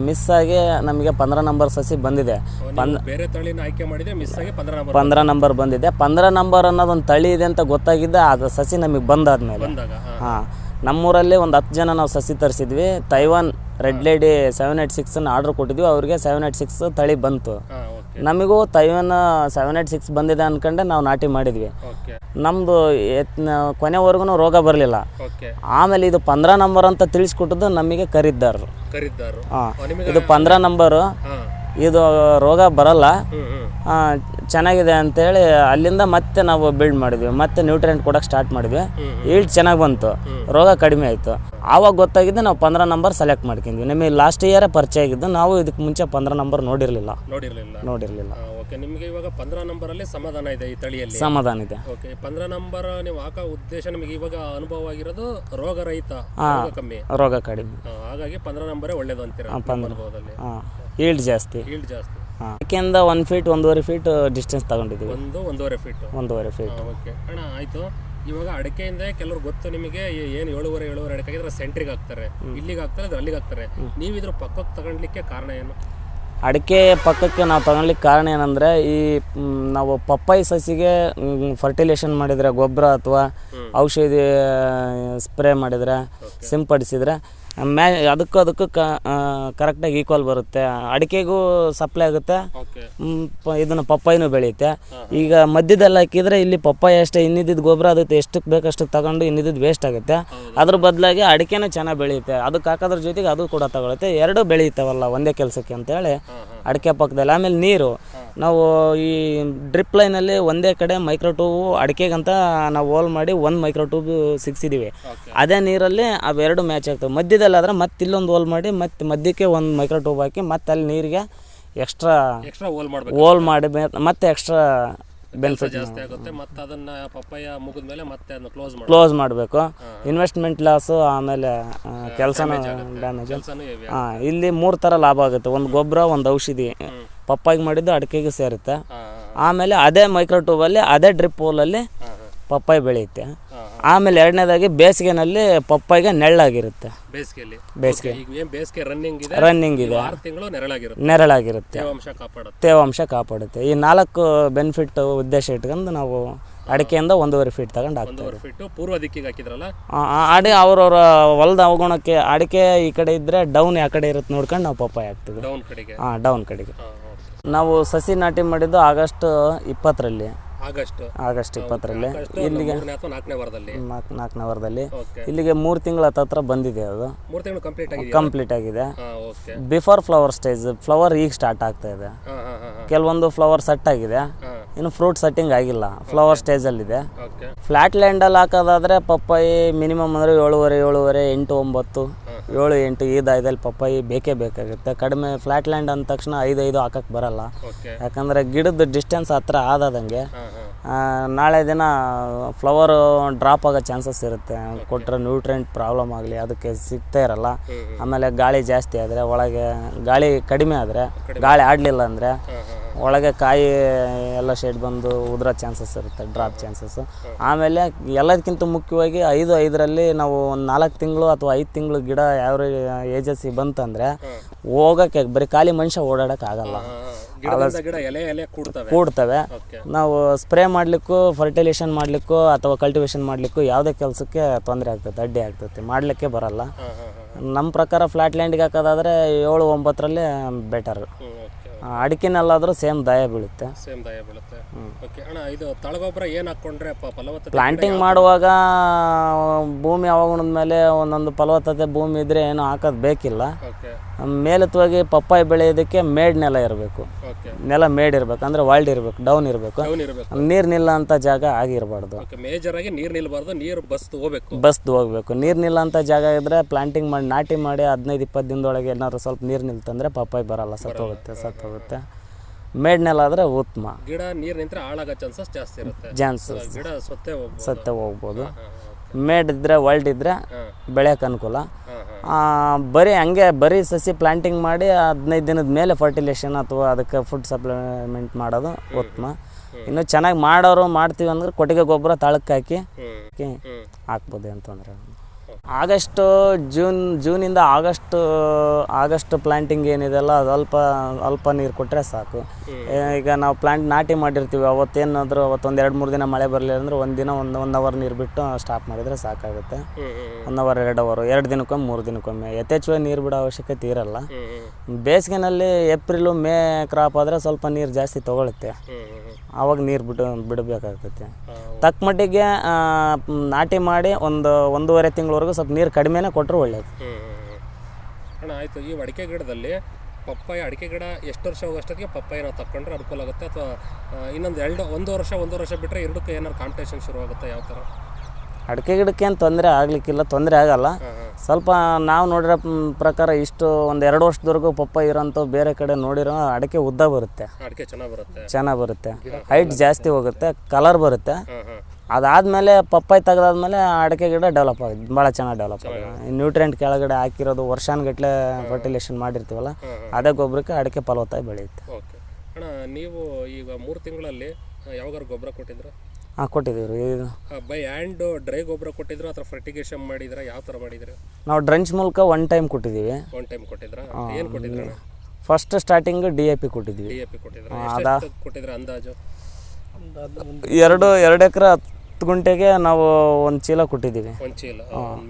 ಮಿಸ್ ಆಗಿ ನಮಗೆ ಪಂದ್ರ ನಂಬರ್ ಸಸಿ ಬಂದಿದೆ. ನೀವು ಬೇರೆ ತಳಿನ ಆಯ್ಕೆ ಮಾಡಿದ್ರೆ ಮಿಸ್ ಆಗಿ ಪಂದ್ರ ನಂಬರ್ ಬಂದಿದೆ. ಪಂದ್ರ ನಂಬರ್ ಅನ್ನೋದೊಂದು ತಳಿ ಇದೆ ಅಂತ ಗೊತ್ತಾಗಿದ್ದೆ ಅದು ಸಸಿ ನಮಗೆ ಬಂದಾದ್ಮೇಲೆ. ಹಾಂ. ನಮ್ಮೂರಲ್ಲಿ ಒಂದು ಹತ್ತು ಜನ ನಾವು ಸಸಿ ತರಿಸಿದ್ವಿ. Taiwan red lady seven eight ಸಿಕ್ಸನ್ನು order ಕೊಟ್ಟಿದ್ವಿ. ಅವ್ರಿಗೆ ಸೆವೆನ್ ಏಟ್ ಸಿಕ್ಸ್ ತಳಿ ಬಂತು. ನಮಗೂ ತೈವಾನ್ ಸೆವೆನ್ ಏಟ್ ಸಿಕ್ಸ್ ಬಂದಿದೆ ಅನ್ಕೊಂಡೆ ನಾವು ನಾಟಿ ಮಾಡಿದ್ವಿ. ನಮ್ಮದು ಕೊನೆವರೆಗೂ ರೋಗ ಬರಲಿಲ್ಲ. ಆಮೇಲೆ ಇದು ಪಂದ್ರ ನಂಬರ್ ಅಂತ ತಿಳಿಸ್ಕೊಟ್ಟದ್ದು ನಮಗೆ ಕರಿದ್ದಾರು ಹಾಂ ಇದು ಪಂದ್ರ ನಂಬರು ಇದು ರೋಗ ಬರಲ್ಲ. ಚೆನ್ನಾಗಿದೆ ಅಂತೇಳಿ ಅಲ್ಲಿಂದ ಮತ್ತೆ ನಾವು ಬಿಲ್ಡ್ ಮಾಡಿದ್ವಿ. ಮತ್ತೆ ನ್ಯೂಟ್ರಿಯೆಂಟ್ ಕೊಡೋಕೆ ಸ್ಟಾರ್ಟ್ ಮಾಡಿದ್ವಿ. ಈಲ್ಡ್ ಚೆನ್ನಾಗಿ ಬಂತು. ರೋಗ ಕಡಿಮೆ ಆಯಿತು. ಆವಾಗ ಗೊತ್ತಾಗಿದ್ದು ನಾವು ಪಂದ್ರ ನಂಬರ್ ಸೆಲೆಕ್ಟ್ ಮಾಡ್ಕೊಂಡ್ವಿ. ನಿಮಗೆ ಲಾಸ್ಟ್ ಇಯರೇ ಪರಿಚಯ ಆಗಿದ್ದು ನಾವು ಇದಕ್ಕೆ ಮುಂಚೆ ಪಂದ್ರ ನಂಬರ್ ನೋಡಿರಲಿಲ್ಲ. ನೋಡಿರಲಿಲ್ಲ. ನೋಡಿರಲಿಲ್ಲ. ಓಕೆ ನಿಮಗೆ ಇವಾಗ ಪಂದ್ರ ನಂಬರಲ್ಲಿ ಸಮಾಧಾನ ಇದೆ ಈ ತಳಿಯಲ್ಲಿ? ಸಮಾಧಾನ ಇದೆ. ಓಕೆ ಪಂದ್ರ ನಂಬರ್ ನೀವು ಹಾಕೋ ಉದ್ದೇಶ ನಿಮಗೆ ಇವಾಗ ಅನುಭವ ಆಗಿರೋದು ರೋಗ ರಹಿತ ಕಮ್ಮಿ. ರೋಗ ಕಡಿಮೆ. ಹಾಗಾಗಿ ಪಂದ್ರ ನಂಬರೇ ಒಳ್ಳೇದು ಅಂತೀರ ಅನುಭವದಲ್ಲಿ ಹಾಂ. ಈಲ್ಡ್ ಜಾಸ್ತಿ. ಈಲ್ಡ್ ಜಾಸ್ತಿ. ಹಾಂ. ಅದಕ್ಕಿಂತ ಒಂದು ಫೀಟ್ ಒಂದೂವರೆ ಫೀಟ್ ಡಿಸ್ಟೆನ್ಸ್ ತಗೊಂಡಿದ್ದೀವಿ. ಒಂದು ಒಂದೂವರೆ ಫೀಟ್ ಒಂದೂವರೆ ಫೀಟ್ ಓಕೆ ಅಣ್ಣ ಆಯ್ತು. ಇವಾಗ ಅಡಕೆಯಿಂದ ಕೆಲವ್ರು ಗೊತ್ತು ನಿಮಗೆ ಏನು ಏಳುವರೆ ಏಳುವರೆ ಅಡಕೆ ಆಗಿದ್ರೆ ಸೆಂಟ್ರಿಗೆ ಹಾಕ್ತಾರೆ. ಇಲ್ಲಿಗೆ ಹಾಕ್ತಾರೆ ಅಲ್ಲಿಗೆ ಹಾಕ್ತಾರೆ. ನೀವು ಇದ್ರ ಪಕ್ಕಕ್ಕೆ ತಗೊಂಡ್ಲಿಕ್ಕೆ ಕಾರಣ ಏನು? ಅಡಿಕೆ ಪಕ್ಕಕ್ಕೆ ನಾವು ತಗೊಳ್ಲಿಕ್ಕೆ ಕಾರಣ ಏನಂದರೆ ಈ ನಾವು ಪಪ್ಪಾಯಿ ಸಸಿಗೆ ಫರ್ಟಿಲೇಷನ್ ಮಾಡಿದರೆ ಗೊಬ್ಬರ ಅಥವಾ ಔಷಧಿ ಸ್ಪ್ರೇ ಮಾಡಿದರೆ ಸಿಂಪಡಿಸಿದರೆ ಮ್ಯಾ ಅದಕ್ಕೂ ಅದಕ್ಕೂ ಕರೆಕ್ಟ್ ಕರೆಕ್ಟಾಗಿ ಈಕ್ವಲ್ ಬರುತ್ತೆ. ಅಡಿಕೆಗೂ ಸಪ್ಲೈ ಆಗುತ್ತೆ. ಮ್, ಪ- ಇದನ್ನು ಪಪ್ಪಾಯಿನೂ ಬೆಳೆಯುತ್ತೆ. ಈಗ ಮಧ್ಯದಲ್ಲಿ ಹಾಕಿದರೆ ಇಲ್ಲಿ ಪಪ್ಪಾಯಿ ಅಷ್ಟೇ ಇನ್ನಿದ್ದಿದ್ದು ಗೊಬ್ಬರ ಅದಕ್ಕೆ ಎಷ್ಟಕ್ಕೆ ಬೇಕಷ್ಟಕ್ಕೆ ತಗೊಂಡು ಇನ್ನಿದ್ದಿದ್ದು ವೇಸ್ಟ್ ಆಗುತ್ತೆ. ಅದ್ರ ಬದಲಾಗಿ ಅಡಿಕೆನೂ ಚೆನ್ನಾಗಿ ಬೆಳೆಯುತ್ತೆ. ಅದಕ್ಕೆ ಹಾಕೋದ್ರ ಜೊತೆಗೆ ಅದು ಕೂಡ ತಗೊಳುತ್ತೆ. ಎರಡೂ ಬೆಳೆಯುತ್ತವಲ್ಲ ಒಂದೇ ಕೆಲಸಕ್ಕೆ ಅಂತೇಳಿ. ಅಡಿಕೆ ಪಕ್ಕದಲ್ಲಿ. ಆಮೇಲೆ ನೀರು. ನಾವು ಈ ಡ್ರಿಪ್ ಲೈನಲ್ಲಿ ಒಂದೇ ಕಡೆ ಮೈಕ್ರೋ ಟ್ಯೂಬ್ ಅಡಿಕೆಗಂತ ನಾವು ಹೋಲ್ ಮಾಡಿ ಒಂದು ಮೈಕ್ರೋ ಟ್ಯೂಬ್ ಸಿಕ್ಸಿದ್ದೀವಿ. ಅದೇ ನೀರಲ್ಲಿ ಅವೆರಡು ಮ್ಯಾಚ್ ಆಗ್ತವೆ. ಮಧ್ಯದಲ್ಲಿ ಆದ್ರೆ ಮತ್ತೆ ಇಲ್ಲೊಂದು ಹೋಲ್ ಮಾಡಿ ಮತ್ತೆ ಮಧ್ಯಕ್ಕೆ ಒಂದು ಮೈಕ್ರೋ ಟ್ಯೂಬ್ ಹಾಕಿ ಮತ್ತೆ ಅಲ್ಲಿ ನೀರಿಗೆ ಎಕ್ಸ್ಟ್ರಾ ಎಕ್ಸ್ಟ್ರಾ ಹೋಲ್ ಮಾಡಬೇಕು. ಹೋಲ್ ಮಾಡಿ ಮತ್ತೆ ಎಕ್ಸ್ಟ್ರಾ ಬೆನಿಫಿಟ್ ಜಾಸ್ತಿ ಆಗುತ್ತೆ. ಮತ್ತೆ ಅದನ್ನ ಪಪ್ಪಾಯ ಮುಗಿದ ಮೇಲೆ ಮತ್ತೆ ಅದನ್ನ ಕ್ಲೋಸ್ ಮಾಡಿ ಕ್ಲೋಸ್ ಮಾಡಬೇಕು. ಇನ್ವೆಸ್ಟ್ಮೆಂಟ್ ಲಾಸು ಆಮೇಲೆ ಕೆಲಸನೂ ಡ್ಯಾಮೇಜ್ ಹಾಂ ಇಲ್ಲಿ ಮೂರು ಥರ ಲಾಭ ಆಗುತ್ತೆ. ಒಂದು ಗೊಬ್ಬರ ಒಂದು ಔಷಧಿ. ಪಪ್ಪಾಯಿಗೆ ಮಾಡಿದ್ದು ಅಡಿಕೆಗೆ ಸೇರುತ್ತೆ. ಆಮೇಲೆ ಅದೇ ಮೈಕ್ರೋ ಟ್ಯೂಬಲ್ಲಿ ಅದೇ ಡ್ರಿಪ್ ಹೋಲಲ್ಲಿ ಪಪ್ಪಾಯಿ ಬೆಳೆಯುತ್ತೆ. ಆಮೇಲೆ ಎರಡನೇದಾಗಿ ಬೇಸಿಗೆನಲ್ಲಿ ಪಪ್ಪಾಯಿಗೆ ನೆಳ್ಳಾಗಿರುತ್ತೆ ಬೇಸಿಗೆಯಲ್ಲಿ ಬೇಸಿಗೆ. ರನ್ನಿಂಗ್ ಇದೆ? ರನ್ನಿಂಗ್ ಇದೆ. ತಿಂಗಳು ನೆರಳಾಗಿರುತ್ತೆ. ನೆರಳಾಗಿರುತ್ತೆ. ತೇವಾಂಶ ಕಾಪಾಡುತ್ತೆ. ಈ ನಾಲ್ಕು ಬೆನಿಫಿಟ್ ಉದ್ದೇಶ ಇಟ್ಕೊಂಡು ನಾವು ಅಡಿಕೆಯಿಂದ ಒಂದೂವರೆ ಫೀಟ್ ತಗೊಂಡು ಹಾಕ್ತೀವಿ ಫೀಟ್ ಪೂರ್ವ ದಿಕ್ಕಿಗೆ ಹಾಕಿದ್ರಲ್ಲ? ಅಡಿ ಅವ್ರವ್ರ ಹೊಲದ ಅವಗುಣಕ್ಕೆ ಅಡಿಕೆ ಈ ಕಡೆ ಇದ್ದರೆ ಡೌನ್ ಯಾವ ಕಡೆ ಇರುತ್ತೆ ನೋಡ್ಕೊಂಡು ನಾವು ಪಪ್ಪಾಯಿ ಹಾಕ್ತೀವಿ. ಡೌನ್ ಕಡೆಗೆ. ಹಾಂ ಡೌನ್ ಕಡೆಗೆ. ನಾವು ಸಸಿ ನಾಟಿ ಮಾಡಿದ್ದು ಆಗಸ್ಟ್ ಇಪ್ಪತ್ತರಲ್ಲಿ. ಆಗಸ್ಟ್. ಆಗಸ್ಟ್ ಇಪ್ಪತ್ತರಲ್ಲಿ. ಇಲ್ಲಿಗೆ ನಾಲ್ಕನೇ ವಾರದಲ್ಲಿ. ನಾಲ್ಕು ನಾಲ್ಕನೇ ವಾರದಲ್ಲಿ. ಇಲ್ಲಿಗೆ ಮೂರು ತಿಂಗಳ ಹತ್ರ ಬಂದಿದೆ ಅದು. ಮೂರು ತಿಂಗಳು ಕಂಪ್ಲೀಟ್ ಆಗಿದೆ. ಕಂಪ್ಲೀಟ್ ಆಗಿದೆ ಬಿಫೋರ್ ಫ್ಲವರ್ ಸ್ಟೇಜ್ ಫ್ಲವರ್ ಈಗ ಸ್ಟಾರ್ಟ್ ಆಗ್ತಾ ಇದೆ. ಕೆಲವೊಂದು ಫ್ಲವರ್ ಸೆಟ್ ಆಗಿದೆ. ಇನ್ನು ಫ್ರೂಟ್ ಸೆಟ್ಟಿಂಗ್ ಆಗಿಲ್ಲ. ಫ್ಲವರ್ ಸ್ಟೇಜಲ್ಲಿದೆ ಓಕೆ ಫ್ಲ್ಯಾಟ್ ಲ್ಯಾಂಡಲ್ಲಿ ಹಾಕೋದಾದ್ರೆ ಪಪ್ಪಾಯಿ ಮಿನಿಮಮ್ ಅಂದರೆ ಏಳುವರೆ ಏಳುವರೆ ಎಂಟು ಒಂಬತ್ತು ಏಳು ಎಂಟು ಈ ದಾಯದಲ್ಲಿ ಪಪ್ಪಾಯಿ ಬೇಕೇ ಬೇಕಾಗುತ್ತೆ. ಕಡಿಮೆ ಫ್ಲ್ಯಾಟ್ ಲ್ಯಾಂಡ್ ಅಂದ ತಕ್ಷಣ ಐದು ಐದು ಹಾಕಕ್ಕೆ ಬರಲ್ಲ. ಯಾಕಂದರೆ ಗಿಡದ ಡಿಸ್ಟೆನ್ಸ್ ಹತ್ರ ಆದಾದಂಗೆ ಹಾಂ ಹಾಂ. ಆ, ನಾಳೆ ದಿನ ಫ್ಲವರು ಡ್ರಾಪ್ ಆಗೋ ಚಾನ್ಸಸ್ ಇರುತ್ತೆ. ಕೊಟ್ಟರೆ ನ್ಯೂಟ್ರೆಂಟ್ ಪ್ರಾಬ್ಲಮ್ ಆಗಲಿ ಅದಕ್ಕೆ ಸಿಗ್ತಾ ಇರಲ್ಲ. ಆಮೇಲೆ ಗಾಳಿ ಜಾಸ್ತಿ ಆದರೆ ಒಳಗೆ ಗಾಳಿ ಕಡಿಮೆ ಆದರೆ ಗಾಳಿ ಆಡಲಿಲ್ಲ ಅಂದರೆ ಒಳಗೆ ಕಾಯಿ ಎಲ್ಲ ಶೇಡ್ ಬಂದು ಉದುರೋ ಚಾನ್ಸಸ್ ಇರುತ್ತೆ ಡ್ರಾಪ್ ಚಾನ್ಸಸ್ ಆಮೇಲೆ ಎಲ್ಲದಕ್ಕಿಂತ ಮುಖ್ಯವಾಗಿ ಐದು ಐದರಲ್ಲಿ ನಾವು ಒಂದು ನಾಲ್ಕು ತಿಂಗಳು ಅಥವಾ ಐದು ತಿಂಗಳು ಗಿಡ ಯಾವ ಏಜೆನ್ಸಿ ಬಂತಂದರೆ ಹೋಗೋಕ್ಕೆ ಬರೀ ಖಾಲಿ ಮನುಷ್ಯ ಓಡಾಡೋಕ್ಕಾಗಲ್ಲ ಕೂಡ್ತವೆ. ನಾವು ಸ್ಪ್ರೇ ಮಾಡಲಿಕ್ಕೂ ಫರ್ಟಿಲೇಷನ್ ಮಾಡಲಿಕ್ಕೂ ಅಥವಾ ಕಲ್ಟಿವೇಷನ್ ಮಾಡಲಿಕ್ಕೂ ಯಾವುದೇ ಕೆಲಸಕ್ಕೆ ತೊಂದರೆ ಆಗ್ತೈತೆ ಅಡ್ಡಿ ಆಗ್ತೈತೆ ಮಾಡಲಿಕ್ಕೆ ಬರಲ್ಲ. ನಮ್ಮ ಪ್ರಕಾರ ಫ್ಲಾಟ್ ಲ್ಯಾಂಡಿಗೆ ಹಾಕೋದಾದರೆ ಏಳು ಒಂಬತ್ತರಲ್ಲಿ ಬೆಟರ್ ಅಡಿಕೆನಲ್ಲಾದರೂ ಸೇಮ್ ದಯ ಬೀಳುತ್ತೆ. ಸೇಮ್ ದಾಯ ಬೀಳುತ್ತೆ. ಓಕೆ ಅಣ್ಣ ಇದು ತಳಗೊಬ್ಬರ ಏನು ಹಾಕ್ಕೊಂಡ್ರೆ ಫಲವತ್ತತೆ ಪ್ಲಾಂಟಿಂಗ್ ಮಾಡುವಾಗ ಭೂಮಿ ಮೇಲೆ ಒಂದೊಂದು ಫಲವತ್ತತೆ ಭೂಮಿ ಇದ್ರೆ ಏನು ಹಾಕೋದು ಬೇಕಿಲ್ಲ. ಓಕೆ ಮೇಲತ್ವಾಗಿ ಪಪ್ಪಾಯಿ ಬೆಳೆಯೋದಕ್ಕೆ ಮೇಡ್ ನೆಲ ಇರಬೇಕು. ನೆಲ ಮೇಡ್ ಇರಬೇಕು ಅಂದರೆ ವಾಲ್ಡ್ ಇರಬೇಕು ಡೌನ್ ಇರಬೇಕು. ನೀರು ನಿಲ್ಲ ಅಂತ ಜಾಗ ಆಗಿರಬಾರ್ದು. ಮೇಜರ್ ಆಗಿ ನೀರು ನಿಲ್ಬಾರ್ದು ನೀರು ಬಸ್ದು ಹೋಗ್ಬೇಕು. ಬಸ್ದು ಹೋಗ್ಬೇಕು. ನೀರು ನಿಲ್ಲ ಅಂತ ಜಾಗ ಇದ್ರೆ ಪ್ಲಾಂಟಿಂಗ್ ಮಾಡಿ ನಾಟಿ ಮಾಡಿ ಹದಿನೈದು ಇಪ್ಪತ್ತು ದಿನದೊಳಗೆ ಏನಾದ್ರು ಸ್ವಲ್ಪ ನೀರು ನಿಲ್ತಂದ್ರೆ ಪಪ್ಪಾಯಿ ಬರಲ್ಲ ಸತ್ತೋಗುತ್ತೆ ಸತ್ತೋಗುತ್ತೆ ಮೇಡ್ ನೆಲ ಆದರೆ ಉತ್ತಮ. ಗಿಡ ನೀರು ನಿಂತ್ರೆ ಹಾಳಾಗೋ ಚಾನ್ಸಸ್ ಜಾಸ್ತಿ ಇರುತ್ತೆ. ಚಾನ್ಸಸ್ ಗಿಡ ಸತ್ತೇ ಹೋಗ್ಬೋದು. ಮೇಡ್ ಇದ್ದರೆ ವರ್ಲ್ಡ್ ಇದ್ದರೆ ಹಾಂ. ಬೆಳೆಯೋಕೆ ಅನುಕೂಲ. ಬರೀ ಹಂಗೆ ಬರೀ ಸಸಿ ಪ್ಲಾಂಟಿಂಗ್ ಮಾಡಿ ಹದಿನೈದು ದಿನದ ಮೇಲೆ ಫರ್ಟಿಲೇಷನ್ ಅಥವಾ ಅದಕ್ಕೆ ಫುಡ್ ಸಪ್ಲಿಮೆಂಟ್ ಮಾಡೋದು ಉತ್ತಮ. ಇನ್ನು ಚೆನ್ನಾಗಿ ಮಾಡೋರು ಮಾಡ್ತೀವಿ ಅಂದ್ರೆ ಕೊಟ್ಟಿಗೆ ಗೊಬ್ಬರ ತಳಕ್ಕೆ ಹಾಕಿ ಹಾಕ್ಬೋದು ಅಂತಂದ್ರೆ ಆಗಸ್ಟು ಜೂನ್ ಜೂನಿಂದ ಆಗಸ್ಟ್ ಆಗಸ್ಟ್ ಪ್ಲ್ಯಾಂಟಿಂಗ್ ಏನಿದೆಲ್ಲ ಅದು ಅಲ್ಪ ಅಲ್ಪ ನೀರು ಕೊಟ್ಟರೆ ಸಾಕು. ಈಗ ನಾವು ಪ್ಲ್ಯಾಂಟ್ ನಾಟಿ ಮಾಡಿರ್ತೀವಿ. ಅವತ್ತೇನಾದರೂ ಅವತ್ತೊಂದು ಎರಡು ಮೂರು ದಿನ ಮಳೆ ಬರಲಿಲ್ಲ ಅಂದರೆ ಒಂದು ದಿನ ಒಂದು ಒನ್ ಅವರ್ ನೀರು ಬಿಟ್ಟು ಸ್ಟಾಪ್ ಮಾಡಿದರೆ ಸಾಕಾಗುತ್ತೆ. ಒನ್ ಅವರ್ ಎರಡು ಅವರು ಎರಡು ದಿನಕ್ಕೊಮ್ಮೆ ಮೂರು ದಿನಕ್ಕೊಮ್ಮೆ. ಯಥೇಚ್ಛವಾಗಿ ನೀರು ಬಿಡೋ ಅವಶ್ಯಕತೆ ಇರಲ್ಲ. ಬೇಸಿಗೆನಲ್ಲಿ ಏಪ್ರಿಲು ಮೇ ಕ್ರಾಪ್ ಆದರೆ ಸ್ವಲ್ಪ ನೀರು ಜಾಸ್ತಿ ತೊಗೊಳುತ್ತೆ. ಆವಾಗ ನೀರು ಬಿಡ ಬಿಡಬೇಕಾಗ್ತೈತೆ. ತಕ್ಕಮಟ್ಟಿಗೆ ತಕ್ಕ ಮಟ್ಟಿಗೆ ನಾಟಿ ಮಾಡಿ ಒಂದು ಒಂದೂವರೆ ತಿಂಗಳವರೆಗೂ ಸ್ವಲ್ಪ ನೀರು ಕಡಿಮೆನೇ ಕೊಟ್ಟರು ಒಳ್ಳೆಯದು ಅಣ್ಣ ಆಯಿತು ಈ ಅಡಿಕೆ ಗಿಡದಲ್ಲಿ ಪಪ್ಪಾಯ ಅಡಿಕೆ ಗಿಡ ಎಷ್ಟು ವರ್ಷ ಹೋಗೋಷ್ಟೊತ್ತಿಗೆ ಪಪ್ಪಾಯ ನಾವು ತಕ್ಕೊಂಡ್ರೆ ಅನುಕೂಲ ಆಗುತ್ತೆ? ಅಥವಾ ಇನ್ನೊಂದು ಎರಡು ಒಂದು ವರ್ಷ ಒಂದು ವರ್ಷ ಬಿಟ್ಟರೆ ಎರಡಕ್ಕೆ ಏನಾದ್ರು ಕಾಂಪಿಟೇಷನ್ ಶುರು ಆಗುತ್ತೆ ಯಾವ ಥರ? ಅಡಿಕೆ ಗಿಡಕ್ಕೆ ಏನು ತೊಂದರೆ ಆಗಲಿಕ್ಕಿಲ್ಲ ತೊಂದರೆ ಆಗಲ್ಲ. ಸ್ವಲ್ಪ ನಾವು ನೋಡಿರೋ ಪ್ರಕಾರ ಇಷ್ಟು ಒಂದು ಎರಡು ವರ್ಷದವರೆಗೂ ಪಪ್ಪ ಇರೋಂಥ ಬೇರೆ ಕಡೆ ನೋಡಿರೋ ಅಡಿಕೆ ಉದ್ದ ಬರುತ್ತೆ. ಅಡಿಕೆ ಚೆನ್ನಾಗಿ ಬರುತ್ತೆ. ಚೆನ್ನಾಗಿ ಬರುತ್ತೆ. ಹೈಟ್ ಜಾಸ್ತಿ ಹೋಗುತ್ತೆ ಕಲರ್ ಬರುತ್ತೆ. ಅದಾದಮೇಲೆ ಪಪ್ಪಾಯಿ ತೆಗೆದಾದ್ಮೇಲೆ ಅಡಿಕೆ ಗಿಡ ಡೆವಲಪ್ ಆಗುತ್ತೆ. ಭಾಳ ಚೆನ್ನಾಗಿ ಡೆವಲಪ್ ಆಗುತ್ತೆ. ನ್ಯೂಟ್ರಿಯೆಂಟ್ ಕೆಳಗಡೆ ಹಾಕಿರೋದು ವರ್ಷಾನ್ಗಟ್ಲೆ ಫರ್ಟಿಲೈಸೇಷನ್ ಮಾಡಿರ್ತೀವಲ್ಲ ಅದೇ ಗೊಬ್ಬರಕ್ಕೆ ಅಡಿಕೆ ಫಲವತ್ತಾಗಿ ಬೆಳೆಯುತ್ತೆ. ನೀವು ಈಗ ಮೂರು ತಿಂಗಳಲ್ಲಿ ಯಾವಾಗ ಗೊಬ್ಬರ ಕೊಟ್ಟಿದ್ರ ಹಾಂ ಕೊಟ್ಟಿದ್ದೀವಿ ರೀ ಇದು ಬೈ ಹ್ಯಾಂಡ್ ಡ್ರೈ ಗೊಬ್ಬರ ಕೊಟ್ಟಿದ್ರು ಅಥವಾ ಫರ್ಟಿಗೇಷನ್ ಮಾಡಿದ್ರ? ಯಾವ ಥರ ಮಾಡಿದ್ರಿ? ನಾವು ಡ್ರಂಚ್ ಮೂಲಕ ಒನ್ ಟೈಮ್ ಕೊಟ್ಟಿದ್ದೀವಿ. ಒನ್ ಟೈಮ್ ಕೊಟ್ಟಿದ್ರ? ಏನು ಕೊಟ್ಟಿದ್ರ first starting D A P ಕೊಟ್ಟಿದ್ವಿ ಡಿ ಎ ಪಿ ಕೊಟ್ಟಿದ್ರ? ಎಷ್ಟು ಕೊಟ್ಟಿದ್ರ ಅಂದಾಜು? ಎರಡು ಎರಡು ಎಕರೆ ಹತ್ತು ಗುಂಟೆಗೆ ನಾವು ಒಂದು ಚೀಲ ಕೊಟ್ಟಿದ್ದೀವಿ. ಒಂದು ಚೀಲ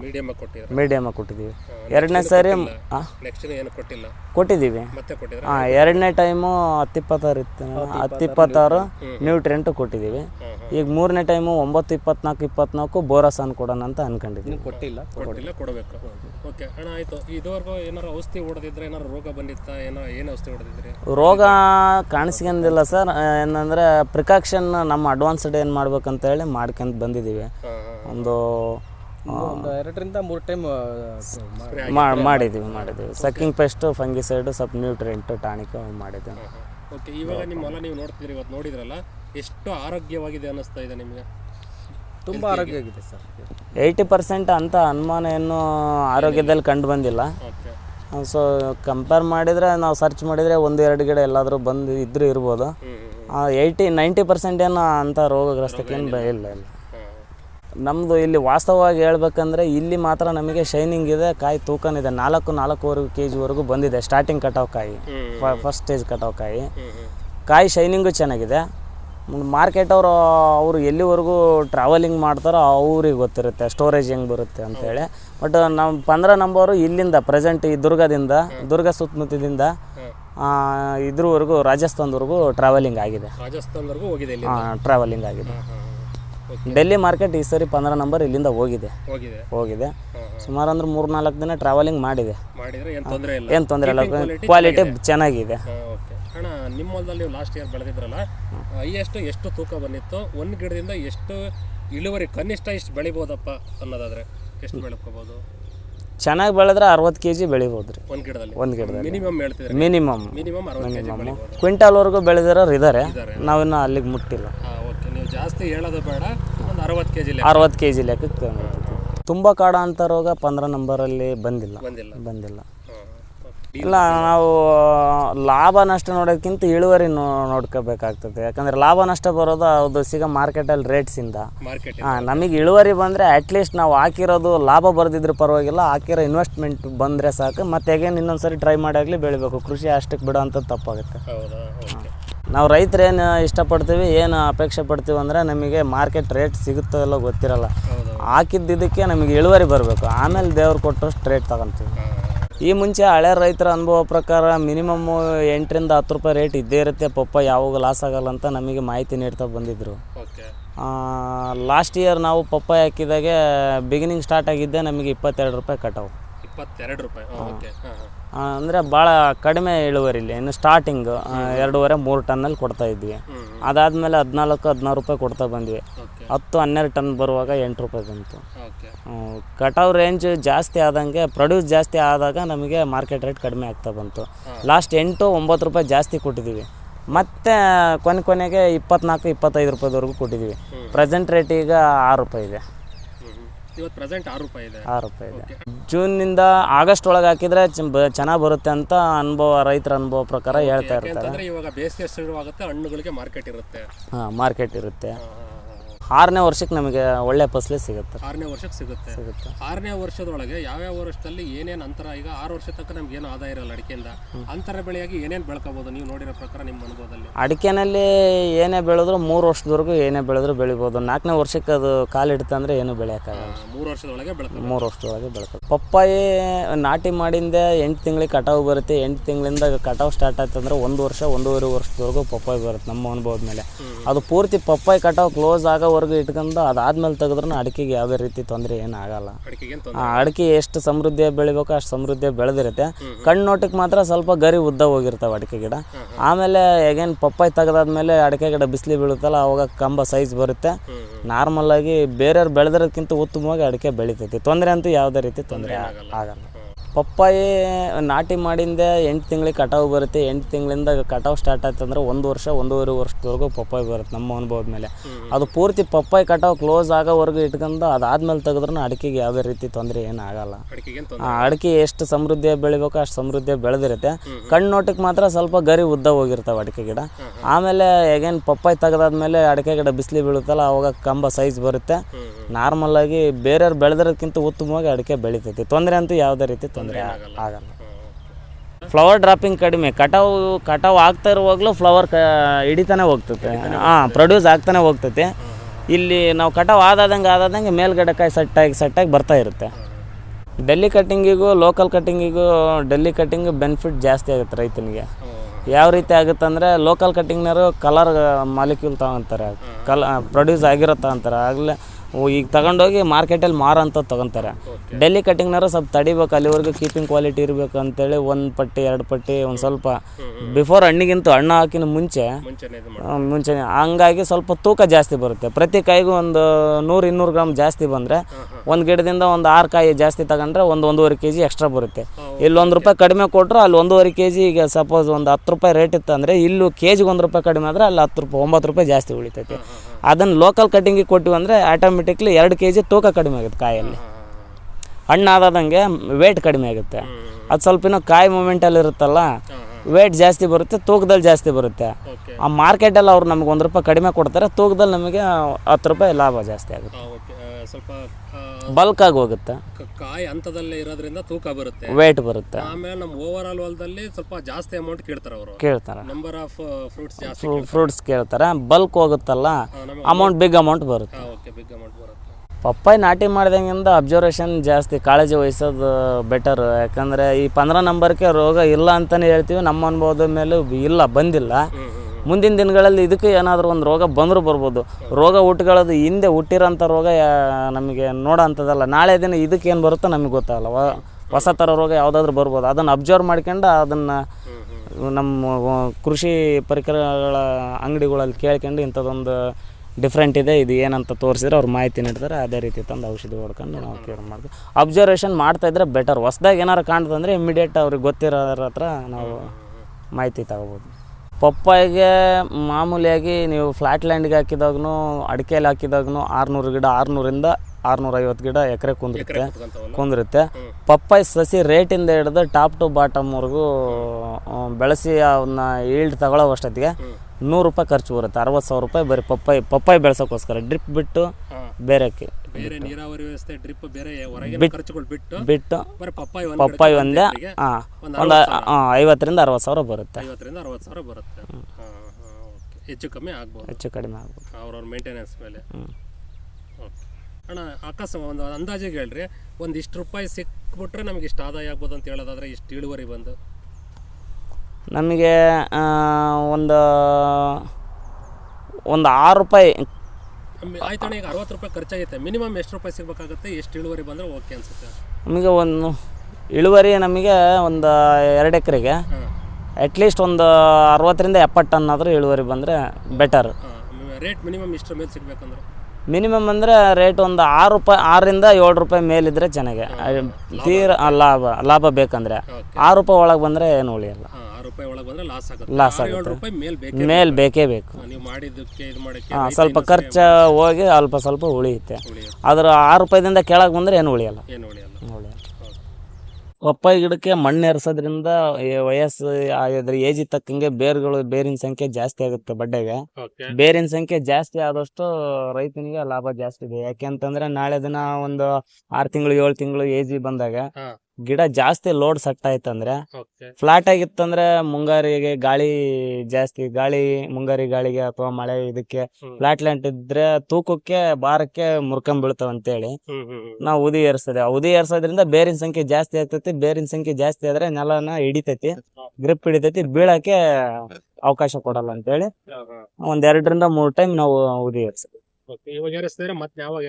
ಮೀಡಿಯಮ್ ಆಗಿ ಕೊಟ್ಟಿದ್ರ ಮೀಡಿಯಮ್ ಕೊಟ್ಟಿದ್ದೀವಿ. ಎರಡನೇ ಸಾರಿ ಹಾಂ ನೆಕ್ಸ್ಟ್ ಏನು ಕೊಟ್ಟಿಲ್ಲ? ಕೊಟ್ಟಿದ್ದೀವಿ. ಮತ್ತೆ ಹಾಂ ಎರಡನೇ ಟೈಮು ಹತ್ತಿಪ್ಪತ್ತಾರು ಇತ್ತು. ಹತ್ತಿಪ್ಪತ್ತಾರು. ನ್ಯೂಟ್ರೆಂಟು ಕೊಟ್ಟಿದ್ದೀವಿ. ಈಗ ಮೂರನೇ ಟೈಮು ಒಂಬತ್ತು ಇಪ್ಪತ್ನಾಲ್ಕು ಇಪ್ಪತ್ನಾಲ್ಕು ಬೋರಸನ್ ಕೊಡೋಣ ಅಂತ ಅನ್ಕೊಂಡಿದ್ದೀವಿ. ಕೊಟ್ಟಿಲ್ಲ ಕೊಟ್ಟಿಲ್ಲ. ಕೊಡಬೇಕು. ಓಕೆ ಅಣ್ಣ ಆಯ್ತು. ಇದುವರೆಗೂ ಏನಾರು ಔಷಧಿ ಹೊಡೆದಿದ್ರೆ ಏನಾರು ರೋಗ ಬಂದಿತ್ತಾ? ಏನೋ ಏನು ಔಷಧಿ ಹೊಡೆದಿದ್ರಿ? ರೋಗ ಕಾಣಿಸ್ಕೊಂಡಿಲ್ಲ ಸರ್. ಏನಂದ್ರೆ ಪ್ರಿಕಾಕ್ಷನ್ ನಮ್ಮ ಅಡ್ವಾನ್ಸ್ಡ್ ಏನು ಮಾಡ್ಬೇಕಂತ ಹೇಳಿ ಮಾಡ್ಕೊಂತ ಬಂದಿದ್ದೀವಿ. ಒಂದು ಒಂದು ಎರಡರಿಂದ ಮೂರು ಟೈಮ್ ಮಾಡಿದ್ದೀವಿ ಮಾಡಿದ್ದೀವಿ. ಸಕ್ಕಿಂಗ್ ಪೆಸ್ಟ್ ಫಂಗಿಸೈಡ್ ಸ್ವಲ್ಪ ನ್ಯೂಟ್ರಿಯೆಂಟ್ ಟಾನಿಕ್ ಮಾಡಿದ್ದೀವಿ. ಓಕೆ ಇವಾಗ ನಿಮ್ಮ ಹೊಲ ನೀವು ನೋಡ್ತಿದ್ರಿ ಇವತ್ತು ನೋಡಿದ್ರಲ್ಲ ಎಷ್ಟು ಆರೋಗ್ಯವಾಗಿದೆ ಅನ್ನಿಸ್ತಾ ಇದೆ ನಿಮಗೆ? ತುಂಬ ಆರೋಗ್ಯವಾಗಿದೆ ಸರ್. ಏಯ್ಟಿ ಪರ್ಸೆಂಟ್ ಅಂತ ಅನುಮಾನ ಏನು ಆರೋಗ್ಯದಲ್ಲಿ ಕಂಡು ಬಂದಿಲ್ಲ. ಓಕೆ ಸೊ ಕಂಪೇರ್ ಮಾಡಿದರೆ ನಾವು ಸರ್ಚ್ ಮಾಡಿದರೆ ಒಂದು ಎರಡು ಗಿಡ ಎಲ್ಲಾದರೂ ಬಂದು ಇದ್ರೂ ಇರ್ಬೋದು. ಏಯ್ಟಿ ನೈಂಟಿ ಪರ್ಸೆಂಟ್ ಏನು ಅಂಥ ರೋಗಗ್ರಸ್ತಕ್ಕೇನು ಬ- ಇಲ್ಲ ಇಲ್ಲ. ನಮ್ಮದು ಇಲ್ಲಿ ವಾಸ್ತವವಾಗಿ ಹೇಳ್ಬೇಕಂದ್ರೆ ಇಲ್ಲಿ ಮಾತ್ರ ನಮಗೆ ಶೈನಿಂಗ್ ಇದೆ ಕಾಯಿ ತೂಕನಿದೆ. ನಾಲ್ಕು ನಾಲ್ಕೂವರೆ ಕೆ ಜಿವರೆಗೂ ಬಂದಿದೆ ಸ್ಟಾರ್ಟಿಂಗ್ ಕಟಾವು ಕಾಯಿ. ಫಸ್ಟ್ ಸ್ಟೇಜ್ ಕಟಾವು ಕಾಯಿ. ಕಾಯಿ ಶೈನಿಂಗು ಚೆನ್ನಾಗಿದೆ. ಮಾರ್ಕೆಟ್ ಅವರು ಅವರು ಎಲ್ಲಿವರೆಗೂ ಟ್ರಾವೆಲಿಂಗ್ ಮಾಡ್ತಾರೋ ಅವ್ರಿಗೆ ಗೊತ್ತಿರುತ್ತೆ ಸ್ಟೋರೇಜ್ ಹೆಂಗೆ ಬರುತ್ತೆ ಅಂತೇಳಿ. ಬಟ್ ನಮ್ಮ ಪಂದ್ರ ನಂಬರು ಇಲ್ಲಿಂದ ಪ್ರೆಸೆಂಟ್ ಈ ದುರ್ಗದಿಂದ ದುರ್ಗ ಸುತ್ತಮುತ್ತಲಿಂದ ಹಾಂ ಇದ್ರವರೆಗೂ ರಾಜಸ್ಥಾನದವರೆಗೂ ಟ್ರಾವೆಲಿಂಗ್ ಆಗಿದೆ. ರಾಜಸ್ಥಾನ್ವರೆಗೂ ಹೋಗಿದೆ ಇಲ್ಲಿ ಟ್ರಾವೆಲಿಂಗ್ ಆಗಿದೆ. ಡೆಲ್ಲಿ ಮಾರ್ಕೆಟ್ ಈ ಸರಿ ಪಂದ್ರ ನಂಬರ್ ಇಲ್ಲಿಂದ ಹೋಗಿದೆ. ಹೋಗಿದೆ. ಹೋಗಿದೆ. ಸುಮಾರು ಅಂದ್ರೆ ಮೂರು ನಾಲ್ಕು ದಿನ ಟ್ರಾವೆಲಿಂಗ್ ಮಾಡಿದೆ. ಮಾಡಿದ್ರೆ ಏನು ತೊಂದರೆ ಇಲ್ಲ. ಕ್ವಾಲಿಟಿ ಚೆನ್ನಾಗಿದೆ. ಅಣ್ಣ ನಿಮ್ಮ ಹೊಲದಲ್ಲಿ ನೀವು ಲಾಸ್ಟ್ ಇಯರ್ ಬೆಳೆದಿದ್ರಲ್ಲ ಎಷ್ಟು ಎಷ್ಟು ತೂಕ ಬಂದಿತ್ತು? ಒಂದು ಗಿಡದಿಂದ ಎಷ್ಟು ಇಳುವರಿ ಕನಿಷ್ಠ ಇಷ್ಟು ಬೆಳಿಬೋದಪ್ಪ ಅನ್ನೋದಾದ್ರೆ ಎಷ್ಟು ಬೆಳ್ಕೋಬೋದು? ಚೆನ್ನಾಗಿ ಬೆಳೆದ್ರೆ ಅರವತ್ತು ಕೆ ಜಿ ಬೆಳಿಬೋದು ರೀ. ಒಂದು ಗಿಡದಲ್ಲಿ? ಒಂದು ಗಿಡದಲ್ಲಿ. ಮಿನಿಮಮ್ ಹೇಳ್ತಿದ್ದಾರೆ? ಮಿನಿಮಮ್. ಮಿನಿಮಮ್ ಅರವತ್ತು ಕೆ ಜಿ ಬೆಳಿಬೋದು. ಕ್ವಿಂಟಾಲ್ವರೆಗೂ ಬೆಳೆದಿರೋರು ಇದ್ದಾರೆ. ನಾವಿನ್ನು ಅಲ್ಲಿಗೆ ಮುಟ್ಟಿಲ್ಲ. ಓಕೆ. ನೀವು ಜಾಸ್ತಿ ಹೇಳೋದು ಬೇಡ. ಒಂದು ಅರವತ್ತು ಕೆ ಜಿ ಅರವತ್ತು ಕೆ ಜಿ ಲೆಕ್ಕಕ್ಕೆ. ತುಂಬ ಕಾಡ ಅಂತ ರೋಗ ಪಂದ್ರ ನಂಬರಲ್ಲಿ ಬಂದಿಲ್ಲ. ಬಂದಿಲ್ಲ. ಬಂದಿಲ್ಲ. ಇಲ್ಲ ನಾವು ಲಾಭ ನಷ್ಟ ನೋಡೋಕ್ಕಿಂತ ಇಳುವರಿ ನೋಡ್ಕೋಬೇಕಾಗ್ತದೆ. ಯಾಕಂದರೆ ಲಾಭ ನಷ್ಟ ಬರೋದು ಅದು ಸಿಗೋ ಮಾರ್ಕೆಟಲ್ಲಿ ರೇಟ್ಸಿಂದ ಹಾಂ ನಮಗೆ ಇಳುವರಿ ಬಂದರೆ ಅಟ್ಲೀಸ್ಟ್ ನಾವು ಹಾಕಿರೋದು ಲಾಭ ಬರೆದಿದ್ರೆ ಪರವಾಗಿಲ್ಲ ಹಾಕಿರೋ ಇನ್ವೆಸ್ಟ್ಮೆಂಟ್ ಬಂದರೆ ಸಾಕು ಮತ್ತೆ ಅಗೇನ್ ಇನ್ನೊಂದ್ಸರಿ ಟ್ರೈ ಮಾಡಾಗಲಿ ಬೆಳಿಬೇಕು. ಕೃಷಿ ಅಷ್ಟಕ್ಕೆ ಬಿಡೋ ಅಂತ ತಪ್ಪಾಗುತ್ತೆ. ನಾವು ರೈತರು ಏನು ಇಷ್ಟಪಡ್ತೀವಿ ಏನು ಅಪೇಕ್ಷೆ ಪಡ್ತೀವಿ ಅಂದರೆ ನಮಗೆ ಮಾರ್ಕೆಟ್ ರೇಟ್ ಸಿಗುತ್ತೋ ಇಲ್ಲ ಗೊತ್ತಿರಲ್ಲ. ಹಾಕಿದ್ದಿದ್ದಕ್ಕೆ ನಮಗೆ ಇಳುವರಿ ಬರಬೇಕು. ಆಮೇಲೆ ದೇವ್ರು ಕೊಟ್ಟಷ್ಟು ರೇಟ್ ತಗೊಂತೀವಿ. ಈ ಮುಂಚೆ ಹಳೆ ರೈತರ ಅನುಭವ ಪ್ರಕಾರ ಮಿನಿಮಮ್ ಎಂಟರಿಂದ ಹತ್ತು ರೂಪಾಯಿ ರೇಟ್ ಇದ್ದೇ ಇರುತ್ತೆ. ಪಪ್ಪ ಯಾವಾಗ ಲಾಸ್ ಆಗಲ್ಲ ಅಂತ ನಮಗೆ ಮಾಹಿತಿ ನೀಡ್ತಾ ಬಂದಿದ್ದರು ಓಕೆ. ಲಾಸ್ಟ್ ಇಯರ್ ನಾವು ಪಪ್ಪಾಯ ಹಾಕಿದಾಗೆ ಬಿಗಿನಿಂಗ್ ಸ್ಟಾರ್ಟ್ ಆಗಿದ್ದೆ ನಮಗೆ ಇಪ್ಪತ್ತೆರಡು ರೂಪಾಯಿ ಕಟಾವು ಇಪ್ಪತ್ತೆರಡು ರೂಪಾಯಿ. ಓಕೆ ಅಂದರೆ ಭಾಳ ಕಡಿಮೆ ಇಳುವರಿಲಿ ಇನ್ನು ಸ್ಟಾರ್ಟಿಂಗ್ ಎರಡೂವರೆ ಮೂರು ಟನ್ನಲ್ಲಿ ಕೊಡ್ತಾ ಇದ್ವಿ. ಅದಾದ್ಮೇಲೆ ಹದಿನಾಲ್ಕು ಹದಿನಾರು ರೂಪಾಯಿ ಕೊಡ್ತಾ ಬಂದ್ವಿ. ಹತ್ತು ಹನ್ನೆರಡು ಟನ್ ಬರುವಾಗ ಎಂಟು ರೂಪಾಯಿ ಬಂತು. ಕಟಾವ್ ರೇಂಜ್ ಜಾಸ್ತಿ ಆದಂಗೆ ಪ್ರೊಡ್ಯೂಸ್ ಜಾಸ್ತಿ ಆದಾಗ ನಮಗೆ ಮಾರ್ಕೆಟ್ ರೇಟ್ ಕಡಿಮೆ ಆಗ್ತಾ ಬಂತು. ಲಾಸ್ಟ್ ಎಂಟು ಒಂಬತ್ತು ರೂಪಾಯಿ ಜಾಸ್ತಿ ಕೊಟ್ಟಿದ್ದೀವಿ ಮತ್ತೆ ಕೊನೆ ಕೊನೆಗೆ ಇಪ್ಪತ್ನಾಲ್ಕು ಇಪ್ಪತ್ತೈದು ರೂಪಾಯಿದವರೆಗೂ ಕೊಟ್ಟಿದ್ದೀವಿ ಪ್ರೆಸೆಂಟ್ ರೇಟ್ ಈಗ ಆರು ರೂಪಾಯಿ ಇದೆ. ಇವತ್ತು ಪ್ರೆಸೆಂಟ್ ಆರು ರೂಪಾಯಿ ಇದೆ. ಆರು ರೂಪಾಯಿ ಇದೆ. ಜೂನ್ನಿಂದ ಆಗಸ್ಟ್ ಒಳಗೆ ಹಾಕಿದ್ರೆ ಚೆನ್ನಾಗಿ ಬರುತ್ತೆ ಅಂತ ಅನುಭವ ರೈತರ ಅನುಭವ ಪ್ರಕಾರ ಹೇಳ್ತಾ ಇರ್ತಾರೆ. ಇವಾಗ ಬೇಸಿಗೆ ಶುರುವಾಗುತ್ತೆ ಹಣ್ಣುಗಳಿಗೆ ಮಾರ್ಕೆಟ್ ಇರುತ್ತೆ. ಹಾಂ ಮಾರ್ಕೆಟ್ ಇರುತ್ತೆ. ಆರನೇ ವರ್ಷಕ್ಕೆ ನಮಗೆ ಒಳ್ಳೆ ಫಸಲು ಸಿಗುತ್ತೆ. ಆರನೇ ವರ್ಷಕ್ಕೆ ಸಿಗುತ್ತೆ. ಸಿಗುತ್ತೆ. ಆರನೇ ವರ್ಷದೊಳಗೆ ಯಾವ್ಯಾವ ವರ್ಷದಲ್ಲಿ ಏನೇನು ಅಂತರ ಈಗ ಆರು ವರ್ಷ ತನಕ ನಮ್ಗೆ ಏನು ಆದಾಯ ಇರಲ್ಲ ಅಡಿಕೆಯಿಂದ. ಅಂತರ ಬೆಳೆಯಾಗಿ ಏನೇನು ಬೆಳ್ಕೋಬೋದು ನೀವು ನೋಡಿರೋ ಪ್ರಕಾರ ನಿಮ್ಮ ಅನುಭವದಲ್ಲಿ? ಅಡಿಕೆನಲ್ಲಿ ಏನೇ ಬೆಳೆದ್ರು ಮೂರು ವರ್ಷದವರೆಗೂ ಏನೇ ಬೆಳೆದ್ರು ಬೆಳಿಬೋದು. ನಾಲ್ಕನೇ ವರ್ಷಕ್ಕೆ ಅದು ಕಾಲಿಡ್ತಂದ್ರೆ ಏನು ಬೆಳೆಯೋಕ್ಕಾಗಲ್ಲ. ಮೂರು ವರ್ಷದೊಳಗೆ ಬೆಳ್ಕೊ ಮೂರು ವರ್ಷದೊಳಗೆ ಬೆಳಕು ಪಪ್ಪಾಯಿ ನಾಟಿ ಮಾಡಿಂದ ಎಂಟು ತಿಂಗಳಿಗೆ ಕಟಾವು ಬರುತ್ತೆ. ಎಂಟು ತಿಂಗಳಿಂದ ಕಟಾವು ಸ್ಟಾರ್ಟ್ ಆಯ್ತಂದ್ರೆ ಒಂದು ವರ್ಷ ಒಂದೂವರೆ ವರ್ಷದವರೆಗೂ ಪಪ್ಪಾಯಿ ಬರುತ್ತೆ ನಮ್ಮ ಅನುಭವದ ಮೇಲೆ. ಅದು ಪೂರ್ತಿ ಪಪ್ಪಾಯಿ ಕಟಾವು ಕ್ಲೋಸ್ ಆಗೋವರೆಗೂ ಇಟ್ಕೊಂಡು ಅದಾದ್ಮೇಲೆ ತೆಗೆದ್ರೂ ಅಡಿಕೆಗೆ ಯಾವುದೇ ರೀತಿ ತೊಂದರೆ ಏನು ಆಗಲ್ಲ ಆ ಅಡಿಕೆ ಎಷ್ಟು ಸಮೃದ್ಧಿಯಾಗಿ ಬೆಳಿಬೇಕೋ ಅಷ್ಟು ಸಮೃದ್ಧಿಯಾಗಿ ಬೆಳೆದಿರುತ್ತೆ. ಕಣ್ಣು ನೋಟಕ್ಕೆ ಮಾತ್ರ ಸ್ವಲ್ಪ ಗರಿ ಉದ್ದ ಹೋಗಿರ್ತಾವೆ ಅಡಿಕೆ ಗಿಡ. ಆಮೇಲೆ ಹೇಗೇನು ಪಪ್ಪಾಯಿ ತೆಗೆದಾದ್ಮೇಲೆ ಅಡಿಕೆ ಗಿಡ ಬಿಸಿಲು ಬೀಳುತ್ತಲ್ಲ ಅವಾಗ ಕಂಬ ಸೈಜ್ ಬರುತ್ತೆ. ನಾರ್ಮಲ್ ಆಗಿ ಬೇರೆಯವ್ರು ಬೆಳೆದಿರೋದಕ್ಕಿಂತ ಉತ್ತಮವಾಗಿ ಅಡಿಕೆ ಬೆಳಿತೈತಿ. ತೊಂದರೆ ಅಂತೂ ಯಾವುದೇ ರೀತಿ ತೊಂದರೆ ಆಗಲ್ಲ. ಪಪ್ಪಾಯಿ ನಾಟಿ ಮಾಡಿಂದ ಎಂಟು ತಿಂಗಳಿಗೆ ಕಟಾವು ಬರುತ್ತೆ. ಎಂಟು ತಿಂಗಳಿಂದ ಕಟಾವು ಸ್ಟಾರ್ಟ್ ಆಯ್ತಂದ್ರೆ ಒಂದು ವರ್ಷ ಒಂದೂವರೆ ವರ್ಷದವರೆಗೂ ಪಪ್ಪಾಯಿ ಬರುತ್ತೆ ನಮ್ಮ ಅನುಭವದ ಮೇಲೆ. ಅದು ಪೂರ್ತಿ ಪಪ್ಪಾಯಿ ಕಟಾವು ಕ್ಲೋಸ್ ಆಗೋವರೆಗೂ ಇಟ್ಕೊಂಡು ಅದಾದ್ಮೇಲೆ ತೆಗೆದ್ರೂ ಅಡಿಕೆಗೆ ಯಾವುದೇ ರೀತಿ ತೊಂದರೆ ಏನು ಆಗಲ್ಲ. ಅಡಿಕೆ ಎಷ್ಟು ಸಮೃದ್ಧಿಯಾಗಿ ಬೆಳಿಬೇಕೋ ಅಷ್ಟು ಸಮೃದ್ಧಿಯಾಗಿ ಬೆಳೆದಿರುತ್ತೆ. ಕಣ್ಣೋಟಕ್ಕೆ ಮಾತ್ರ ಸ್ವಲ್ಪ ಗರಿ ಉದ್ದ ಹೋಗಿರ್ತಾವೆ ಅಡಿಕೆ ಗಿಡ. ಆಮೇಲೆ ಹೇಗೇನು ಪಪ್ಪಾಯಿ ತೆಗೆದಾದ್ಮೇಲೆ ಅಡಿಕೆ ಗಿಡ ಬಿಸಿಲು ಬೀಳುತ್ತಲ್ಲ ಅವಾಗ ಕಂಬ ಸೈಜ್ ಬರುತ್ತೆ. ನಾರ್ಮಲ್ ಆಗಿ ಬೇರೆಯವ್ರು ಬೆಳೆದಿರೋದಕ್ಕಿಂತ ಉತ್ತಮವಾಗಿ ಅಡಿಕೆ ಬೆಳೀತೈತಿ. ತೊಂದರೆ ಅಂತೂ ಯಾವುದೇ ರೀತಿ ತೊಂದರೆ ಆಗಲ್ಲ. ಫ್ಲವರ್ ಡ್ರಾಪಿಂಗ್ ಕಡಿಮೆ. ಕಟಾವು ಕಟಾವು ಆಗ್ತಾ ಇರುವಾಗಲೂ ಫ್ಲವರ್ ಕ ಹಿಡಿತಾನೆ ಹೋಗ್ತೈತೆ. ಹಾಂ ಪ್ರೊಡ್ಯೂಸ್ ಆಗ್ತಾನೆ ಹೋಗ್ತೈತೆ. ಇಲ್ಲಿ ನಾವು ಕಟಾವು ಆದಾದಂಗೆ ಆದಾದಂಗೆ ಮೇಲ್ಗಡೆ ಕಾಯಿ ಸೆಟ್ಟಾಗಿ ಸೆಟ್ಟಾಗಿ ಬರ್ತಾ ಇರುತ್ತೆ. ಡೆಲ್ಲಿ ಕಟ್ಟಿಂಗಿಗೂ ಲೋಕಲ್ ಕಟ್ಟಿಂಗಿಗೂ ಡೆಲ್ಲಿ ಕಟ್ಟಿಂಗು ಬೆನಿಫಿಟ್ ಜಾಸ್ತಿ ಆಗುತ್ತೆ ರೈತನಿಗೆ. ಯಾವ ರೀತಿ ಆಗುತ್ತೆ ಅಂದರೆ ಲೋಕಲ್ ಕಟ್ಟಿಂಗ್ನವರು ಕಲರ್ ಮಾಲಿಕ್ಯೂಲ್ ತಗೊಂತಾರೆ. ಕಲ್ ಪ್ರೊಡ್ಯೂಸ್ ಆಗಿರೋ ತಗೊಂತಾರೆ. ಆಗಲೇ ಈಗ ತಗೊಂಡೋಗಿ ಮಾರ್ಕೆಟಲ್ಲಿ ಮಾರಂತ ತೊಗೊತಾರೆ. ಡೆಲ್ಲಿ ಕಟ್ಟಿಂಗ್ನಾರು ಸ್ವಲ್ಪ ತಡಿಬೇಕು ಅಲ್ಲಿವರೆಗೂ ಕೀಪಿಂಗ್ ಕ್ವಾಲಿಟಿ ಇರಬೇಕು ಅಂತೇಳಿ ಒಂದು ಪಟ್ಟಿ ಎರಡು ಪಟ್ಟಿ ಒಂದು ಸ್ವಲ್ಪ ಬಿಫೋರ್ ಹಣ್ಣಿಗಿಂತ ಹಣ್ಣು ಹಾಕಿನ ಮುಂಚೆ ಮುಂಚೆನೇ ಹಂಗಾಗಿ ಸ್ವಲ್ಪ ತೂಕ ಜಾಸ್ತಿ ಬರುತ್ತೆ. ಪ್ರತಿ ಕಾಯಿಗೂ ಒಂದು ನೂರು ಇನ್ನೂರು ಗ್ರಾಮ್ ಜಾಸ್ತಿ ಬಂದರೆ ಒಂದು ಗಿಡದಿಂದ ಒಂದು ಆರು ಕಾಯಿ ಜಾಸ್ತಿ ತಗೊಂಡ್ರೆ ಒಂದು ಒಂದೂವರೆ ಕೆ ಜಿ ಎಕ್ಸ್ಟ್ರಾ ಬರುತ್ತೆ ಇಲ್ಲಿ ಒಂದು ರೂಪಾಯಿ ಕಡಿಮೆ ಕೊಟ್ಟರು ಅಲ್ಲಿ ಒಂದೂವರೆ ಕೆ ಜಿ ಈಗ ಸಪೋಸ್ ಒಂದು ಹತ್ತು ರೂಪಾಯಿ ರೇಟ್ ಇತ್ತು ಅಂದರೆ ಇಲ್ಲೂ ಕೆ ಜಿಗೆ ಒಂದು ರೂಪಾಯಿ ಕಡಿಮೆ ಆದರೆ ಅಲ್ಲಿ ಹತ್ತು ರೂಪಾಯಿ ಒಂಬತ್ತು ರೂಪಾಯಿ ಜಾಸ್ತಿ ಉಳಿತೈತೆ. ಅದನ್ನು ಲೋಕಲ್ ಕಟ್ಟಿಂಗಿಗೆ ಕೊಟ್ಟಿವಿ ಅಂದರೆ ಆಟೋಮೆಟಿಕ್ಲಿ ಎರಡು ಕೆ ಜಿ ತೂಕ ಕಡಿಮೆ ಆಗುತ್ತೆ ಕಾಯಲ್ಲಿ. ಹಣ್ಣಾದಂಗೆ ವೇಟ್ ಕಡಿಮೆ ಆಗುತ್ತೆ. ಅದು ಸ್ವಲ್ಪ ಇನ್ನೂ ಕಾಯಿ ಮೂಮೆಂಟಲ್ಲಿ ಇರುತ್ತಲ್ಲ ವೇಟ್ ಜಾಸ್ತಿ ಬರುತ್ತೆ ತೂಕದಲ್ಲಿ ಜಾಸ್ತಿ ಬರುತ್ತೆ. ಆ ಮಾರ್ಕೆಟಲ್ಲಿ ಅವ್ರು ನಮ್ಗೆ ಒಂದು ರೂಪಾಯಿ ಕಡಿಮೆ ಕೊಡ್ತಾರೆ ತೂಕದಲ್ಲಿ ನಮಗೆ ಹತ್ತು ರೂಪಾಯಿ ಲಾಭ ಜಾಸ್ತಿ ಆಗುತ್ತೆ. ಓಕೆ ಸ್ವಲ್ಪ ಬಲ್ಕ್ ಆಗಿ ಹೋಗುತ್ತೆ. ಕಾಯಿ ಹಂತದಲ್ಲೇ ಇರೋದ್ರಿಂದ ತೂಕ ಬರುತ್ತೆ. ವೇಟ್ ಬರುತ್ತೆ. ಆಮೇಲೆ ನಮ್ಮ ಓವರ್ ಆಲ್ ಹೊಲದಲ್ಲಿ ಸ್ವಲ್ಪ ಜಾಸ್ತಿ ಅಮೌಂಟ್ ಕೇಳ್ತಾರೆ ಅವರು. ಕೇಳ್ತಾರೆ. ನಂಬರ್ ಆಫ್ ಫ್ರೂಟ್ಸ್ ಜಾಸ್ತಿ ಫ್ರೂಟ್ಸ್ ಕೇಳ್ತಾರೆ. ಬಲ್ಕ್ ಹೋಗುತ್ತಲ್ಲ ಅಮೌಂಟ್ ಬಿಗ್ ಅಮೌಂಟ್ ಬರುತ್ತೆ. ಓಕೆ ಬಿಗ್ ಅಮೌಂಟ್ ಬರುತ್ತೆ. ಪಪ್ಪಾಯಿ ನಾಟಿ ಮಾಡ್ದಂಗಿಂದ ಅಬ್ಸರ್ವೇಷನ್ ಜಾಸ್ತಿ ಕಾಳಜಿ ವಹಿಸೋದು ಬೆಟರ್ ಯಾಕಂದರೆ ಈ ಪಂದ್ರ ನಂಬರ್ಗೆ ರೋಗ ಇಲ್ಲ ಅಂತಲೇ ಹೇಳ್ತೀವಿ. ನಮ್ಮ ಅನುಭವದ ಮೇಲೂ ಇಲ್ಲ ಬಂದಿಲ್ಲ. ಮುಂದಿನ ದಿನಗಳಲ್ಲಿ ಇದಕ್ಕೆ ಏನಾದರೂ ಒಂದು ರೋಗ ಬಂದರೂ ಬರ್ಬೋದು. ರೋಗ ಹುಟ್ಟುಗಳದು ಹಿಂದೆ ಹುಟ್ಟಿರೋಂಥ ರೋಗ ನಮಗೆ ನೋಡೋಂಥದ್ದಲ್ಲ ನಾಳೆ ದಿನ ಇದಕ್ಕೆ ಏನು ಬರುತ್ತೋ ನಮಗೆ ಗೊತ್ತಾಗಲ್ಲ. ಹೊಸ ಥರ ರೋಗ ಯಾವುದಾದ್ರೂ ಬರ್ಬೋದು. ಅದನ್ನು ಅಬ್ಸರ್ವ್ ಮಾಡ್ಕೊಂಡು ಅದನ್ನು ನಮ್ಮ ಕೃಷಿ ಪರಿಕರಗಳ ಅಂಗಡಿಗಳಲ್ಲಿ ಕೇಳ್ಕೊಂಡು ಇಂಥದ್ದೊಂದು ಡಿಫ್ರೆಂಟ್ ಇದೆ. ಇದು ಏನಂತ ತೋರಿಸಿದ್ರೆ ಅವ್ರು ಮಾಹಿತಿ ನೀಡ್ತಾರೆ. ಅದೇ ರೀತಿ ತಂದು ಔಷಧಿ ಹೊಡ್ಕೊಂಡು ನಾವು ಕೇರ್ ಮಾಡ್ತೀವಿ ಅಬ್ಸರ್ವೇಷನ್ ಮಾಡ್ತಾಯಿದ್ರೆ ಬೆಟರ್ ಹೊಸ್ದಾಗಿ ಏನಾರು ಕಾಣ್ತಂದ್ರೆ ಇಮಿಡಿಯೇಟ್ ಅವ್ರಿಗೆ ಗೊತ್ತಿರೋದ್ರ ಹತ್ರ ನಾವು ಮಾಹಿತಿ ತಗೋಬೋದು. ಪಪ್ಪಾಯಿಗೆ ಮಾಮೂಲಿಯಾಗಿ ನೀವು ಫ್ಲ್ಯಾಟ್ ಲ್ಯಾಂಡ್ಗೆ ಹಾಕಿದಾಗೂ ಅಡಿಕೆಯಲ್ಲಿ ಹಾಕಿದಾಗೂ ಆರುನೂರು ಗಿಡ ಆರುನೂರಿಂದ ಆರ್ನೂರ ಐವತ್ತು ಗಿಡ ಎಕರೆ ಕುಂದಿರುತ್ತೆ ಕುಂದಿರುತ್ತೆ. ಪಪ್ಪಾಯಿ ಸಸಿ ರೇಟಿಂದ ಹಿಡಿದು ಟಾಪ್ ಟು ಬಾಟಮ್ವರೆಗೂ ಬೆಳೆಸಿ ಅವನ್ನ ಈಲ್ಡ್ ತಗೊಳ್ಳೋ ಅಷ್ಟೊತ್ತಿಗೆ ಹ್ಮ್. ನೂರು ರೂಪಾಯಿ ಖರ್ಚು ಬರುತ್ತೆ ಅರವತ್ತು ಸಾವಿರ ರೂಪಾಯಿ ಬರೀ ಪಪ್ಪಾಯಿ ಪಪ್ಪಾಯಿ ಬೆಳೆಸೋಕ್ಕೋಸ್ಕರ ಡ್ರಿಪ್ ಬಿಟ್ಟು. ಬೇರೆಕ್ಕೆ ಬೇರೆ ನೀರಾವರಿ ವ್ಯವಸ್ಥೆ ಡ್ರಿಪ್ ಬೇರೆ ಹೊರಗೆ ಖರ್ಚುಗಳು ಬಿಟ್ಟು ಬಿಟ್ಟು ಬರೀ ಪಪ್ಪಾಯಿ ಒಂದು ಪಪ್ಪಾಯಿ ಒಂದೇ ಹಾಂ ಒಂದು ಐವತ್ತರಿಂದ ಅರವತ್ತು ಸಾವಿರ ಬರುತ್ತೆ. ಐವತ್ತರಿಂದ ಅರವತ್ತು ಸಾವಿರ ಬರುತ್ತೆ. ಹಾ, ಹಾ, ಓಕೆ. ಹೆಚ್ಚು ಕಮ್ಮಿ ಆಗ್ಬೋದು. ಹೆಚ್ಚು ಕಡಿಮೆ ಆಗ್ಬೋದು. ಅವ್ರವ್ರ ಮೇಂಟೆನೆನ್ಸ್ ಮೇಲೆ. ಓಕೆ. ಅಣ್ಣ ಅಕಸ್ಮಾತ್ ಒಂದು ಅಂದಾಜಿಗೆ ಹೇಳ್ರಿ ಒಂದು ಇಷ್ಟು ರೂಪಾಯಿ ಸಿಕ್ಬಿಟ್ರೆ ನಮ್ಗೆ ಇಷ್ಟು ಆದಾಯ ಆಗ್ಬೋದು ಅಂತ ಹೇಳೋದಾದ್ರೆ ಇಷ್ಟು ಇಳುವರಿ ಬಂದು? ನಮಗೆ ಒಂದು ಒಂದು ಆರು ರೂಪಾಯಿ ಆಯ್ತಣ್ಣ ಈಗ ಅರವತ್ತು ರೂಪಾಯಿ ಖರ್ಚಾಗೈತೆ. ಮಿನಿಮಮ್ ಎಷ್ಟು ರೂಪಾಯಿ ಸಿಗಬೇಕಾಗುತ್ತೆ? ಎಷ್ಟು ಇಳುವರಿ ಬಂದರೆ ಓಕೆ ಅನ್ಸುತ್ತೆ. ನಮಗೆ ಒಂದು ಇಳುವರಿ ನಮಗೆ ಒಂದು ಎರಡು ಎಕರೆಗೆ ಅಟ್ಲೀಸ್ಟ್ ಒಂದು ಅರವತ್ತರಿಂದ ಎಪ್ಪತ್ತು ಟನ್ ಆದರೂ ಇಳುವರಿ ಬಂದರೆ ಬೆಟರ್ ರೇಟ್ ಮಿನಿಮಮ್ ಇಷ್ಟರ ಮೇಲೆ ಸಿಗಬೇಕಂದ್ರೆ? ಮಿನಿಮಮ್ ಅಂದರೆ ರೇಟ್ ಒಂದು ಆರು ರೂಪಾಯಿ ಆರರಿಂದ ಏಳು ರೂಪಾಯಿ ಮೇಲಿದ್ದರೆ ಚೆನ್ನಾಗೆ. ತೀರ ಲಾಭ. ಲಾಭ ಬೇಕಂದರೆ. ಆರು ರೂಪಾಯಿ ಒಳಗೆ ಬಂದರೆ ಏನು ಉಳಿಯಲ್ಲ. ರೂಪಾಯಿ ಒಳಗೆ ಬಂದ್ರೆ ಲಾಸ್ ಆಗುತ್ತೆ. Loss ಆರು, ಏಳು ರೂಪಾಯಿ ಮೇಲೆ ಬೇಕೇ ಮೇಲ್ ಬೇಕೇ. ನೀವು ಮಾಡಿದ್ದಕ್ಕೆ ಇದು ಮಾಡಕ್ಕೆ ಹಾಂ ಸ್ವಲ್ಪ ಖರ್ಚ ಹೋಗಿ ಅಲ್ಪ ಸ್ವಲ್ಪ ಉಳಿಯುತ್ತೆ. ಆದ್ರ ಅದ್ರ ಆರು ರೂಪಾಯಿದಿಂದ ಕೆಳಗೆ ಬಂದ್ರೆ ಏನು ಉಳಿಯಲ್ಲ. ಏನು ಉಳಿಯಲ್ಲ. ಉಳಿಯಲ್ಲ. ಪಪ್ಪಾಯಿ ಗಿಡಕ್ಕೆ ಮಣ್ಣು ಎರಸೋದ್ರಿಂದ ಈ ವಯಸ್ಸು ಅದ್ರ ಏಜ್ ತಕ್ಕಂಗೆ ಬೇರುಗಳು ಬೇರಿನ ಸಂಖ್ಯೆ ಜಾಸ್ತಿ ಆಗುತ್ತೆ ಬಡ್ಡೆಗೆ. ಓಕೆ. ಬೇರಿನ ಸಂಖ್ಯೆ ಜಾಸ್ತಿ ಆದಷ್ಟು ರೈತನಿಗೆ ಲಾಭ ಜಾಸ್ತಿ ಇದೆ. ಯಾಕೆಂತಂದ್ರೆ ನಾಳೆ ದಿನ ಒಂದು ಆರು ತಿಂಗಳು ಏಳು ತಿಂಗಳು ಏಜಿ ಬಂದಾಗ ಹಾ. ಗಿಡ ಜಾಸ್ತಿ ಲೋಡ್ ಸೆಟ್ ಆಯ್ತಂದ್ರೆ ಫ್ಲಾಟ್ ಆಗಿತ್ತಂದ್ರೆ ಮುಂಗಾರಿಗೆ ಗಾಳಿ ಜಾಸ್ತಿ ಗಾಳಿ ಮುಂಗಾರಿ ಗಾಳಿಗೆ ಅಥವಾ ಮಳೆ ಇದಕ್ಕೆ. ಫ್ಲಾಟ್ ಲ್ಯಾಂಡ್ ಇದ್ರೆ ತೂಕಕ್ಕೆ ಭಾರಕ್ಕೆ ಮುರ್ಕೊಂಡ್ ಬೀಳ್ತಾವ ಅಂತೇಳಿ. ನಾವು ಉದಿ ಏರ್ಸದೆ ಉದಿ ಏರ್ಸೋದ್ರಿಂದ ಬೇರಿನ ಸಂಖ್ಯೆ ಜಾಸ್ತಿ ಆಗ್ತೈತಿ ಬೇರಿನ ಸಂಖ್ಯೆ ಜಾಸ್ತಿ ಆದ್ರೆ ನೆಲನ ಹಿಡಿತೈತಿ ಗ್ರಿಪ್ ಹಿಡಿತೈತಿ ಬೀಳಕ್ಕೆ ಅವಕಾಶ ಕೊಡಲ್ಲ ಅಂತೇಳಿ. ಒಂದ್ ಎರಡರಿಂದ ಮೂರ್ ಟೈಮ್ ನಾವು ಉದಿ ಓಕೆ ಇವಾಗ ಏರಿಸಿದ್ರೆ ಮತ್ತೆ ಯಾವಾಗ?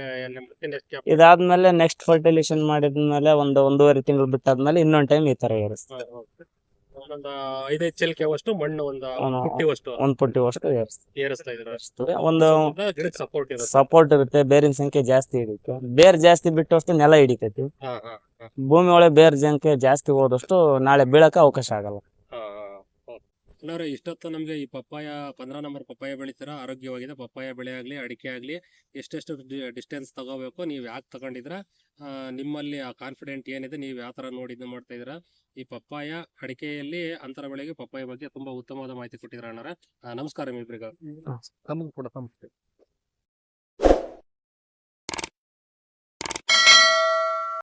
ಇದಾದ್ಮೇಲೆ ನೆಕ್ಸ್ಟ್ ಫರ್ಟಿಲೇಷನ್ ಮಾಡಿದ್ಮೇಲೆ ಒಂದು ಒಂದೂವರೆ ತಿಂಗಳು ಬಿಟ್ಟಾದ್ಮೇಲೆ ಇನ್ನೊಂದ್ ಟೈಮ್ ಈ ತರ ಏರಿಸ್ತಾರೆ. ಒಂದೊಂದು ಐದೈದು ಚಿಲ್ಕೆ ಅಷ್ಟು ಮಣ್ಣು ಒಂದು ಪುಟ್ಟಿ ಅಷ್ಟು ಒಂದ್ ಪುಟ್ಟಿ ಅಷ್ಟು ಏರಿಸ್ತಾ ಇದ್ರೆ ಒಂದು ಗಿಡಕ್ಕೆ ಸಪೋರ್ಟ್ ಇರುತ್ತೆ ಸಪೋರ್ಟ್ ಇರುತ್ತೆ. ಬೇರಿನ ಸಂಖ್ಯೆ ಜಾಸ್ತಿ ಹಿಡಿಯುತ್ತೆ ಬೇರ್ ಜಾಸ್ತಿ ಬಿಟ್ಟಷ್ಟು ನೆಲ ಹಿಡಿತೈತಿ. ಭೂಮಿ ಒಳಗೆ ಬೇರ್ ಸಂಖ್ಯೆ ಜಾಸ್ತಿ ಹೋದಷ್ಟು ನಾಳೆ ಬೀಳಕ್ಕೆ ಅವಕಾಶ ಆಗಲ್ಲ. ಅಣ್ಣವ್ರೆ ಇಷ್ಟೊತ್ತು ನಮಗೆ ಈ ಪಪ್ಪಾಯ, ಪಂದ್ರ ನಂಬರ್ ಪಪ್ಪಾಯ ಬೆಳಿತೀರಾ ಆರೋಗ್ಯವಾಗಿದೆ. ಪಪ್ಪಾಯ ಬೆಳೆ ಆಗಲಿ, ಅಡಿಕೆ ಆಗಲಿ, ಎಷ್ಟೆಷ್ಟು ಡಿಸ್ಟೆನ್ಸ್ ತಗೋಬೇಕು, ನೀವು ಯಾಕೆ ತಗೊಂಡಿದ್ರ ನಿಮ್ಮಲ್ಲಿ ಆ ಕಾನ್ಫಿಡೆಂಟ್ ಏನಿದೆ, ನೀವು ಯಾವ ಥರ ನೋಡಿ ಇದು ಮಾಡ್ತಾ ಇದ್ದೀರಾ? ಈ ಪಪ್ಪಾಯ ಅಡಿಕೆಯಲ್ಲಿ ಅಂತರ ಬೆಳೆಗೆ ಪಪ್ಪಾಯ ಬಗ್ಗೆ ತುಂಬಾ ಉತ್ತಮವಾದ ಮಾಹಿತಿ ಕೊಟ್ಟಿದ್ರ ಅಣ್ಣರ ನಮಸ್ಕಾರ ನಿಮ್ಮಿಬ್ರಿಗ.